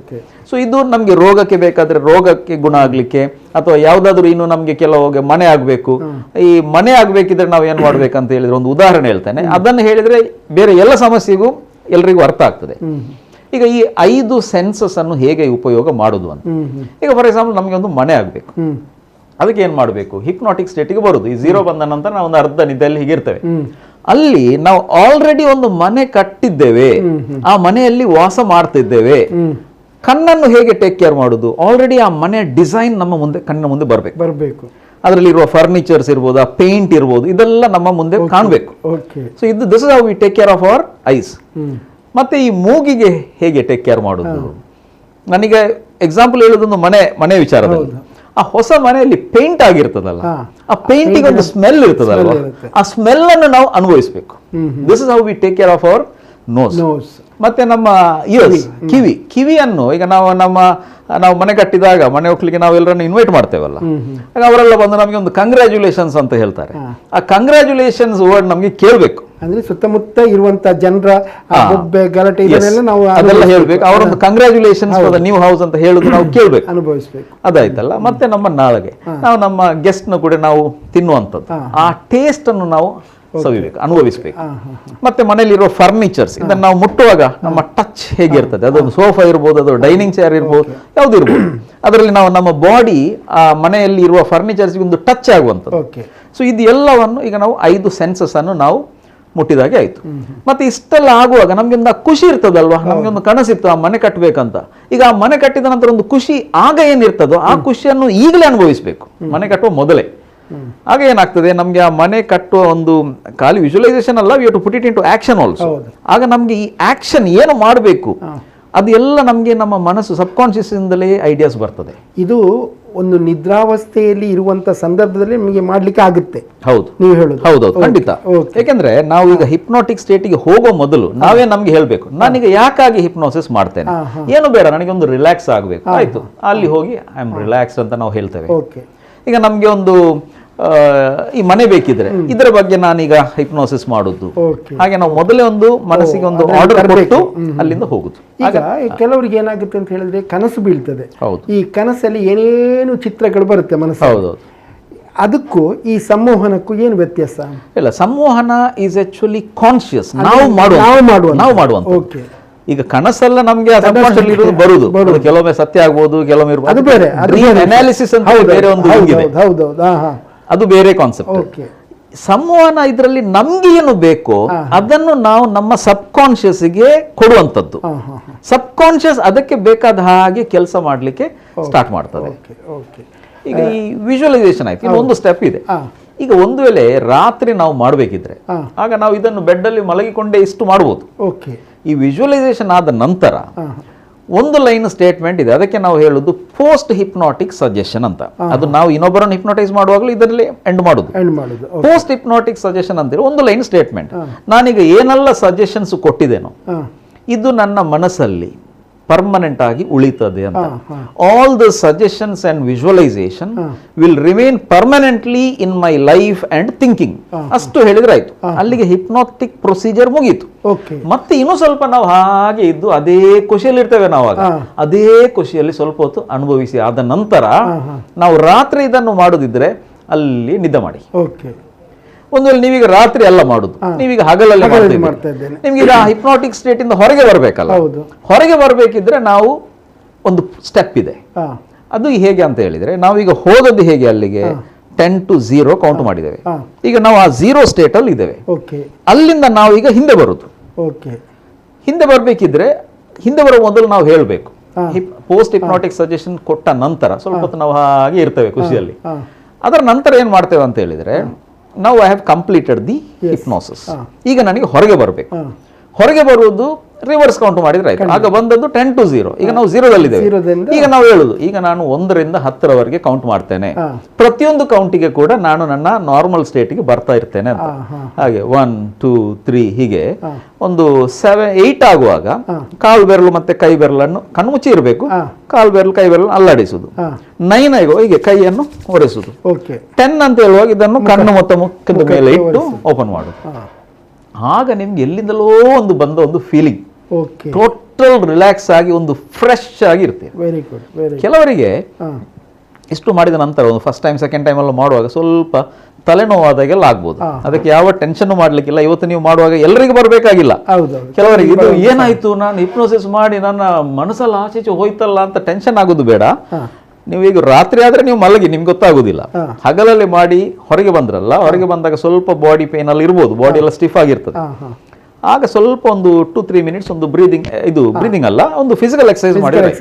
[SPEAKER 2] ಸೊ ಇದು ನಮಗೆ ರೋಗಕ್ಕೆ ಬೇಕಾದ್ರೆ ರೋಗಕ್ಕೆ ಗುಣ ಆಗ್ಲಿಕ್ಕೆ ಅಥವಾ ಯಾವ್ದಾದ್ರು ಇನ್ನು ನಮಗೆ ಕೆಲವು ಮನೆ ಆಗ್ಬೇಕು. ಈ ಮನೆ ಆಗ್ಬೇಕಿದ್ರೆ ನಾವು ಏನ್ ಮಾಡ್ಬೇಕಂತ ಹೇಳಿದ್ರೆ ಒಂದು ಉದಾಹರಣೆ ಹೇಳ್ತೇನೆ. ಅದನ್ನು ಹೇಳಿದ್ರೆ ಬೇರೆ ಎಲ್ಲ ಸಮಸ್ಯೆಗೂ ಎಲ್ರಿಗೂ ಅರ್ಥ ಆಗ್ತದೆ. ಈಗ ಈ ಐದು ಸೆನ್ಸಸ್ ಅನ್ನು ಹೇಗೆ ಉಪಯೋಗ ಮಾಡುದು ಅಂತ. ಈಗ ಫಾರ್ ಎಕ್ಸಾಂಪಲ್ ನಮಗೆ ಒಂದು ಮನೆ ಆಗ್ಬೇಕು. ಅದಕ್ಕೆ ಏನ್ ಮಾಡಬೇಕು? ಹಿಪ್ನಾಟಿಕ್ ಸ್ಟೇಟಿಗೆ ಬರುದು. ಈ ಜೀರೋ ಬಂದ ನಂತರ ನಾವು ಒಂದು ಅರ್ಧ ನಿದ್ದೆಯಲ್ಲಿ ಹೀಗಿರ್ತೇವೆ ಅಲ್ಲಿ ನಾವು ಆಲ್ರೆಡಿ ಒಂದು ಮನೆ ಕಟ್ಟಿದ್ದೇವೆ. ಆ ಮನೆಯಲ್ಲಿ ವಾಸ ಮಾಡ್ತಿದ್ದೇವೆ. ಕಣ್ಣನ್ನು ಹೇಗೆ ಟೇಕ್ ಕೇರ್ ಮಾಡುದು? ಆಲ್ರೆಡಿ ಆ ಮನೆ ಡಿಸೈನ್ ನಮ್ಮ ಮುಂದೆ ಕಣ್ಣ ಮುಂದೆ ಬರಬೇಕು.
[SPEAKER 1] ಬರಬೇಕು.
[SPEAKER 2] ಅದರಲ್ಲಿರುವ ಫರ್ನಿಚರ್ಸ್ ಇರ್ಬೋದು ಆ ಪೇಂಟ್ ಇರ್ಬೋದು ಇದೆಲ್ಲ ನಮ್ಮ ಮುಂದೆ ಕಾಣಬೇಕು. ಸೊ ಇದು this is how we take care of our eyes ಮತ್ತೆ ಈ ಮೂಗಿಗೆ ಹೇಗೆ ಟೇಕ್ ಕೇರ್ ಮಾಡುದು? ನನಗೆ ಎಕ್ಸಾಂಪಲ್ ಹೇಳೋದೊಂದು ಮನೆ ಮನೆ ವಿಚಾರದಲ್ಲಿ. ಆ ಹೊಸ ಮನೆಯಲ್ಲಿ ಪೇಂಟ್ ಆಗಿರ್ತದಲ್ಲ. ಆ ಪೇಂಟಿಗೆ ಒಂದು ಸ್ಮೆಲ್
[SPEAKER 1] ಇರ್ತದಲ್ಲ
[SPEAKER 2] ಆ ಸ್ಮೆಲ್ ಅನ್ನು ನಾವು ಅನುಭವಿಸಬೇಕು. This is how we take care of our nose
[SPEAKER 1] nose
[SPEAKER 2] ಮತ್ತೆ ನಮ್ಮ ಇಯರ್ಸ್ ಕಿವಿ. ಕಿವಿಯನ್ನು ಈಗ ನಾವು ನಮ್ಮ ನಾವು ಮನೆ ಕಟ್ಟಿದಾಗ ಮನೆ ಹೋಗ್ಲಿಕ್ಕೆ ನಾವು ಎಲ್ಲರನ್ನು ಇನ್ವೈಟ್ ಮಾಡ್ತೇವಲ್ಲ? ಆಗ ಅವರೆಲ್ಲ ಬಂದು ನಮಗೆ ಒಂದು ಕಂಗ್ರ್ಯಾಚುಲೇಷನ್ಸ್ ಅಂತ ಹೇಳ್ತಾರೆ. ಆ ಕಂಗ್ರ್ಯಾಚುಲೇಷನ್ಸ್ ವರ್ಡ್ ನಮಗೆ ಕೇಳಬೇಕು.
[SPEAKER 1] ಅಂದ್ರೆ ಸುತ್ತಮುತ್ತ ಇರುವಂತ ಜನರ ಬೊಬ್ಬೆ ಗಲಾಟೆ ಇದನ್ನೆಲ್ಲ ನಾವು
[SPEAKER 2] ಅದೆಲ್ಲ ಹೇಳ್ಬೇಕು. ಅವರೊಂದು congratulations for the new house ಅಂತ ಹೇಳುದು ನಾವು ಕೇಳಬೇಕು.
[SPEAKER 1] ಅನುಭವಿಸ್ಬೇಕು.
[SPEAKER 2] ಅದಾಯ್ತಲ್ಲ. ಮತ್ತೆ ನಮ್ಮ ನಾಳೆಗೆ. ನಾವು ನಮ್ಮ ಗೆಸ್ಟ್ನ ಕೂಡ ನಾವು ತಿನ್ನುವಂಥದ್ದು. ಆ ಟೇಸ್ಟ್ ಅನ್ನು ನಾವು ಸವಿಬೇಕು ಅನುಭವಿಸ್ಬೇಕು. ಮತ್ತೆ ಮನೆಯಲ್ಲಿರೋ ಫರ್ನಿಚರ್ಸ್ ಇದನ್ನ ನಾವು ಮುಟ್ಟುವಾಗ ನಮ್ಮ ಟಚ್ ಹೇಗಿರ್ತದೆ ಅದೊಂದು ಸೋಫಾ ಇರ್ಬೋದು ಅದು ಡೈನಿಂಗ್ ಚೇರ್ ಇರ್ಬೋದು ಯಾವ್ದು ಇರ್ಬೋದು. ಅದರಲ್ಲಿ ನಾವು ನಮ್ಮ ಬಾಡಿ ಆ ಮನೆಯಲ್ಲಿ ಇರುವ ಫರ್ನಿಚರ್ಸ್ ಒಂದು ಟಚ್ ಆಗುವಂಥದ್ದು. ಸೊ ಇದು ಎಲ್ಲವನ್ನು ಈಗ ನಾವು ಐದು ಸೆನ್ಸಸ್ ಅನ್ನು ನಾವು ಮುಟ್ಟಿದಾಗೆ ಆಯ್ತು. ಮತ್ತೆ ಇಷ್ಟೆಲ್ಲ ಆಗುವಾಗ ನಮ್ಗೆ ಒಂದು ಆ ಖುಷಿ ಇರ್ತದಲ್ವಾ? ನಮ್ಗೆ ಒಂದು ಕನಸಿತ್ತು ಆ ಮನೆ ಕಟ್ಟಬೇಕಂತ ಈಗ ಆ ಮನೆ ಕಟ್ಟಿದ ನಂತರ ಒಂದು ಖುಷಿ ಆಗ ಏನಿರ್ತದೋ ಆ ಖುಷಿಯನ್ನು ಈಗಲೇ ಅನುಭವಿಸಬೇಕು. ಮನೆ ಕಟ್ಟುವ ಮೊದಲೇ. ಆಗ ಏನಾಗ್ತದೆ? ನಮ್ಗೆ ಆ ಮನೆ ಕಟ್ಟುವ ಒಂದು ಖಾಲಿ ವಿಜುವಲೈಸೇಷನ್ ಅಲ್ಲ we to put it into action also ಆಗ ನಮ್ಗೆ ಈ ಆಕ್ಷನ್ ಏನು ಮಾಡಬೇಕು? ಅದೆಲ್ಲ ನಮಗೆ ನಮ್ಮ ಮನಸ್ಸು ಸಬ್ಕಾನ್ಶಿಯಸ್ ಇಂದಲೇ ಐಡಿಯಾಸ್ ಬರ್ತದೆ.
[SPEAKER 1] ಇದು ಒಂದು ನಿದ್ರಾವಸ್ಥೆಯಲ್ಲಿ ಇರುವಂತ ಸಂದರ್ಭದಲ್ಲಿ ನಿಮಗೆ ಮಾಡ್ಲಿಕ್ಕೆ ಆಗುತ್ತೆ.
[SPEAKER 2] ಹೌದು.
[SPEAKER 1] ನೀವು ಹೇಳುದು.
[SPEAKER 2] ಹೌದೌದು ಖಂಡಿತ. ಯಾಕೆಂದ್ರೆ ನಾವು ಈಗ ಹಿಪ್ನೋಟಿಕ್ ಸ್ಟೇಟಿಗೆ ಹೋಗೋ ಮೊದಲು ನಾವೇ ನಮ್ಗೆ ಹೇಳಬೇಕು ನಾನೀಗ ಯಾಕಾಗಿ ಹಿಪ್ನೋಸಿಸ್ ಮಾಡ್ತೇನೆ. ಏನು ಬೇಡ ನನಗೆ ಒಂದು ರಿಲ್ಯಾಕ್ಸ್ ಆಗಬೇಕು. ಆಯ್ತು. ಅಲ್ಲಿ ಹೋಗಿ ಐ ಆಮ್ ರಿಲ್ಯಾಕ್ಸ್ ಅಂತ ನಾವು ಹೇಳ್ತೇವೆ.
[SPEAKER 1] ಓಕೆ
[SPEAKER 2] ಈಗ ನಮಗೆ ಒಂದು ಈ ಮನೆ ಬೇಕಿದ್ರೆ ಇದರ ಬಗ್ಗೆ ನಾನೀಗ ಹಿಪ್ನೋಸಿಸ್ ಮಾಡುದು. ಹಾಗೆ ನಾವು ಮೊದಲೇ ಒಂದು ಮನಸ್ಸಿಗೆ ಒಂದು ಆರ್ಡರ್ ಕೊಟ್ಟು ಅಲ್ಲಿಂದ ಹೋಗುದು.
[SPEAKER 1] ಈಗ ಕೆಲವರಿಗೆ ಏನಾಗುತ್ತೆ ಅಂತ ಹೇಳಿದ್ರೆ ಕನಸು ಬೀಳ್ತದೆ.
[SPEAKER 2] ಹೌದು.
[SPEAKER 1] ಈ ಕನಸಲ್ಲಿ ಏನೇನು ಚಿತ್ರಗಳು ಬರುತ್ತೆ ಮನಸ್ಸು
[SPEAKER 2] ಹೌದೌದು
[SPEAKER 1] ಅದಕ್ಕೂ ಈ ಸಂಮೋಹನಕ್ಕೂ ಏನು ವ್ಯತ್ಯಾಸ?
[SPEAKER 2] ಇಲ್ಲ ಸಂಮೋಹನ ಈಸ್ ಆಕ್ಚುಲಿ ಕಾನ್ಶಿಯಸ್ ನಾವು ಮಾಡುವ
[SPEAKER 1] ನಾವು ಮಾಡುವ
[SPEAKER 2] ನಾವು ಮಾಡುವ
[SPEAKER 1] ಓಕೆ
[SPEAKER 2] ಈಗ ಕನಸೆಲ್ಲ ನಮ್ಗೆ ಇರೋದು ಬರುದು. ಕೆಲವೊಮ್ಮೆ ಸತ್ಯ ಆಗ್ಬೋದು ಕೆಲವೊಮ್ಮೆ analysis ಅಂತ
[SPEAKER 1] ಹೌದು,
[SPEAKER 2] ಬೇರೆ ಒಂದು
[SPEAKER 1] ಹೌದು, ಹೌದು, ಹೌದು ಹೌದು.
[SPEAKER 2] ಅದು ಬೇರೆ ಕಾನ್ಸೆಪ್ಟ್ ಸಂವಹನ ಇದರಲ್ಲಿ ನಮ್ಗೆ ಏನು ಬೇಕೋ ಅದನ್ನು ನಾವು ನಮ್ಮ ಸಬ್ಗೆ ಕೊಡುವಂಥದ್ದು. ಸಬ್ ಕಾನ್ಶಿಯಸ್ ಅದಕ್ಕೆ ಬೇಕಾದ ಹಾಗೆ ಕೆಲಸ ಮಾಡಲಿಕ್ಕೆ ಸ್ಟಾರ್ಟ್ ಮಾಡ್ತದೆ. ಈಗ ಈ ವಿಜುವಲೈಸೇಷನ್ ಆಯ್ತು. ಇನ್ನೊಂದು ಒಂದು ಸ್ಟೆಪ್ ಇದೆ. ಈಗ ಒಂದು ವೇಳೆ ರಾತ್ರಿ ನಾವು ಮಾಡಬೇಕಿದ್ರೆ ಆಗ ನಾವು ಇದನ್ನು ಬೆಡ್ಡಲ್ಲಿ ಮಲಗಿಕೊಂಡೇ ಇಷ್ಟು ಮಾಡ್ಬೋದು. ಈ ವಿಜುವಲೈಸೇಷನ್ ಆದ ನಂತರ ಒಂದು ಲೈನ್ ಸ್ಟೇಟ್ಮೆಂಟ್ ಇದೆ. ಅದಕ್ಕೆ ನಾವು ಹೇಳುದು ಪೋಸ್ಟ್ ಹಿಪ್ನಾಟಿಕ್ ಸಜೆಷನ್ ಅಂತ. ಅದು ನಾವು ಇನ್ನೊಬ್ಬರನ್ನು ಹಿಪ್ನೋಟೈಸ್ ಮಾಡುವಾಗಲೂ ಇದರಲ್ಲಿ ಎಂಡ್ ಮಾಡುದು. ಪೋಸ್ಟ್ ಹಿಪ್ನಾಟಿಕ್ ಸಜೆಷನ್ ಅಂತೇಳಿ ಒಂದು ಲೈನ್ ಸ್ಟೇಟ್ಮೆಂಟ್ ನಾನೀಗ ಏನೆಲ್ಲ ಸಜೆಷನ್ಸ್ ಕೊಟ್ಟಿದ್ದೇನೋ ಇದು ನನ್ನ ಮನಸ್ಸಲ್ಲಿ ಪರ್ಮನೆಂಟ್ ಆಗಿ ಉಳಿತದೆ ಅಂತ. All the suggestions and visualisation will remain permanently in my life and thinking ಅಷ್ಟು ಹೇಳಿದ್ರೆ ಆಯ್ತು ಅಲ್ಲಿಗೆ ಹಿಪ್ನೋಟಿಕ್ ಪ್ರೊಸೀಜರ್ ಮುಗೀತು. ಮತ್ತೆ ಇನ್ನೂ ಸ್ವಲ್ಪ ನಾವು ಹಾಗೆ ಇದ್ದು ಅದೇ ಖುಷಿಯಲ್ಲಿ ಇರ್ತೇವೆ ನಾವು ಆಗ ಅದೇ ಖುಷಿಯಲ್ಲಿ ಸ್ವಲ್ಪ ಹೊತ್ತು ಅನುಭವಿಸಿ ಆದ ನಂತರ ನಾವು ರಾತ್ರಿ ಇದನ್ನು ಮಾಡುದಿದ್ರೆ ಅಲ್ಲಿ ನಿದ್ದೆ ಮಾಡಿ.
[SPEAKER 1] ಓಕೆ.
[SPEAKER 2] ಒಂದು ನೀವೀಗ ರಾತ್ರಿ ಎಲ್ಲ ಮಾಡುದು. ನೀವೀಗ ಹಗಲಲ್ಲಿ. ನಿಮ್ಗೆ ಈಗ ಹಿಪ್ನಾಟಿಕ್ ಸ್ಟೇಟ್ ಇಂದ ಹೊರಗೆ ಬರಬೇಕಲ್ಲ. ಹೊರಗೆ ಬರಬೇಕಿದ್ರೆ ನಾವು ಒಂದು ಸ್ಟೆಪ್ ಇದೆ. ಅದು ಹೇಗೆ ಅಂತ ಹೇಳಿದ್ರೆ ನಾವೀಗ ಹೋದದ್ದು ಹೇಗೆ ಅಲ್ಲಿಗೆ? ಟೆನ್ ಟು ಝೀರೋ ಕೌಂಟ್ ಮಾಡಿದ್ದೇವೆ. ಈಗ ನಾವು ಆ ಝೀರೋ ಸ್ಟೇಟ್ ಅಲ್ಲಿ ಇದ್ದೇವೆ. ಅಲ್ಲಿಂದ ನಾವು ಈಗ ಹಿಂದೆ ಬರುದು.
[SPEAKER 1] ಓಕೆ.
[SPEAKER 2] ಹಿಂದೆ ಬರಬೇಕಿದ್ರೆ ಹಿಂದೆ ಬರೋ ಮೊದಲು ನಾವು ಹೇಳಬೇಕು. ಪೋಸ್ಟ್ ಹಿಪ್ನಾಟಿಕ್ ಸಜೆಷನ್ ಕೊಟ್ಟ ನಂತರ ಸ್ವಲ್ಪ ಹೊತ್ತು ನಾವು ಹಾಗೆ ಇರ್ತೇವೆ ಖುಷಿಯಲ್ಲಿ. ಅದರ ನಂತರ ಏನು ಮಾಡ್ತೇವೆ ಅಂತ ಹೇಳಿದ್ರೆ ನಾವು I have completed the hypnosis ಈಗ ನನಗೆ ಹೊರಗೆ ಬರಬೇಕು. ಹೊರಗೆ ಬರುವುದು ರಿವರ್ಸ್ ಕೌಂಟ್ ಮಾಡಿದ್ರೆ ಆಯ್ತು. ಆಗ ಬಂದದ್ದು ಟೆನ್ ಟು ಝೀರೋ ಈಗ ನಾವು ಝೀರೋದಲ್ಲಿದ್ದೇವೆ ಈಗ ನಾವು ಹೇಳುದು ಈಗ ನಾನು ಒಂದರಿಂದ ಹತ್ತರವರೆಗೆ ಕೌಂಟ್ ಮಾಡ್ತೇನೆ. ಪ್ರತಿಯೊಂದು ಕೌಂಟಿಗೆ ಕೂಡ ನಾನು ನನ್ನ ನಾರ್ಮಲ್ ಸ್ಟೇಟಿಗೆ ಬರ್ತಾ ಇರ್ತೇನೆ ಅಂತ. ಹಾಗೆ ಒನ್ ಟೂ ತ್ರೀ ಹೀಗೆ ಒಂದು ಸೆವೆನ್ ಏಯ್ಟ್ ಆಗುವಾಗ ಕಾಲು ಬೆರಳು ಮತ್ತೆ ಕೈ ಬೆರಳನ್ನು ಕಣ್ಮುಚ್ಚಿ ಇರಬೇಕು. ಕಾಲು ಬೆರಳು ಕೈ ಬೆರಳು ಅಲ್ಲಾಡಿಸುದು. ನೈನ್ ಆಗುವ ಹೀಗೆ ಕೈಯನ್ನು ಒರೆಸುದು.
[SPEAKER 1] ಓಕೆ
[SPEAKER 2] ಟೆನ್ ಅಂತ ಹೇಳುವಾಗ ಇದನ್ನು ಕಣ್ಣು ಮತ್ತು ಮುಖದ ಮೇಲೆ ಇಟ್ಟು ಓಪನ್ ಮಾಡುದು. ಆಗ ನಿಮ್ಗೆ ಎಲ್ಲಿಂದಲೋ ಒಂದು ಬಂದ ಒಂದು ಫೀಲಿಂಗ್ ಟೋಟಲ್ ರಿಲ್ಯಾಕ್ಸ್ ಆಗಿ ಒಂದು ಫ್ರೆಶ್ ಆಗಿ ಇರ್ತೀರಿ.
[SPEAKER 1] ವೆರಿ ಗುಡ್ ವೆರಿ
[SPEAKER 2] ಕೆಲವರಿಗೆ ಇಷ್ಟು ಮಾಡಿದ ನಂತರ ಒಂದು ಫಸ್ಟ್ ಟೈಮ್ ಸೆಕೆಂಡ್ ಟೈಮ್ ಎಲ್ಲ ಮಾಡುವಾಗ ಸ್ವಲ್ಪ ತಲೆನೋವಾದಾಗೆಲ್ಲ ಆಗ್ಬೋದು. ಅದಕ್ಕೆ ಯಾವ ಟೆನ್ಷನ್ ಮಾಡ್ಲಿಕ್ಕಿಲ್ಲ. ಇವತ್ತು ನೀವು ಮಾಡುವಾಗ ಎಲ್ಲರಿಗೂ ಬರಬೇಕಾಗಿಲ್ಲ. ಕೆಲವರಿಗೆ ಇದು ಏನಾಯ್ತು? ನಾನು ಹಿಪ್ನೋಸಿಸ್ ಮಾಡಿ ನನ್ನ ಮನಸ್ಸಲ್ಲಿ ಆಚೀಚೆ ಹೋಯ್ತಲ್ಲ ಅಂತ ಟೆನ್ಷನ್ ಆಗೋದು ಬೇಡ. ನೀವು ಈಗ ರಾತ್ರಿ ಆದ್ರೆ ನೀವು ಮಲಗಿ ನಿಮ್ಗೆ ಗೊತ್ತಾಗೋದಿಲ್ಲ. ಹಗಲಲ್ಲಿ ಮಾಡಿ ಹೊರಗೆ ಬಂದ್ರಲ್ಲ ಹೊರಗೆ ಬಂದಾಗ ಸ್ವಲ್ಪ ಬಾಡಿ ಪೇನ್ ಅಲ್ಲಿ ಇರ್ಬೋದು ಬಾಡಿ ಎಲ್ಲ ಸ್ಟಿಫ್ ಆಗಿರ್ತದೆ. ಆಗ ಸ್ವಲ್ಪ ಒಂದು ಟು ತ್ರೀ ಮಿನಿಟ್ಸ್ ಒಂದು ಬ್ರೀದಿಂಗ್ ಇದು ಬ್ರೀದಿಂಗ್ ಅಲ್ಲ ಒಂದು ಫಿಸಿಕಲ್ ಎಕ್ಸಸೈಸ್ ಮಾಡಿದ್ರೆ ಆಯ್ತು.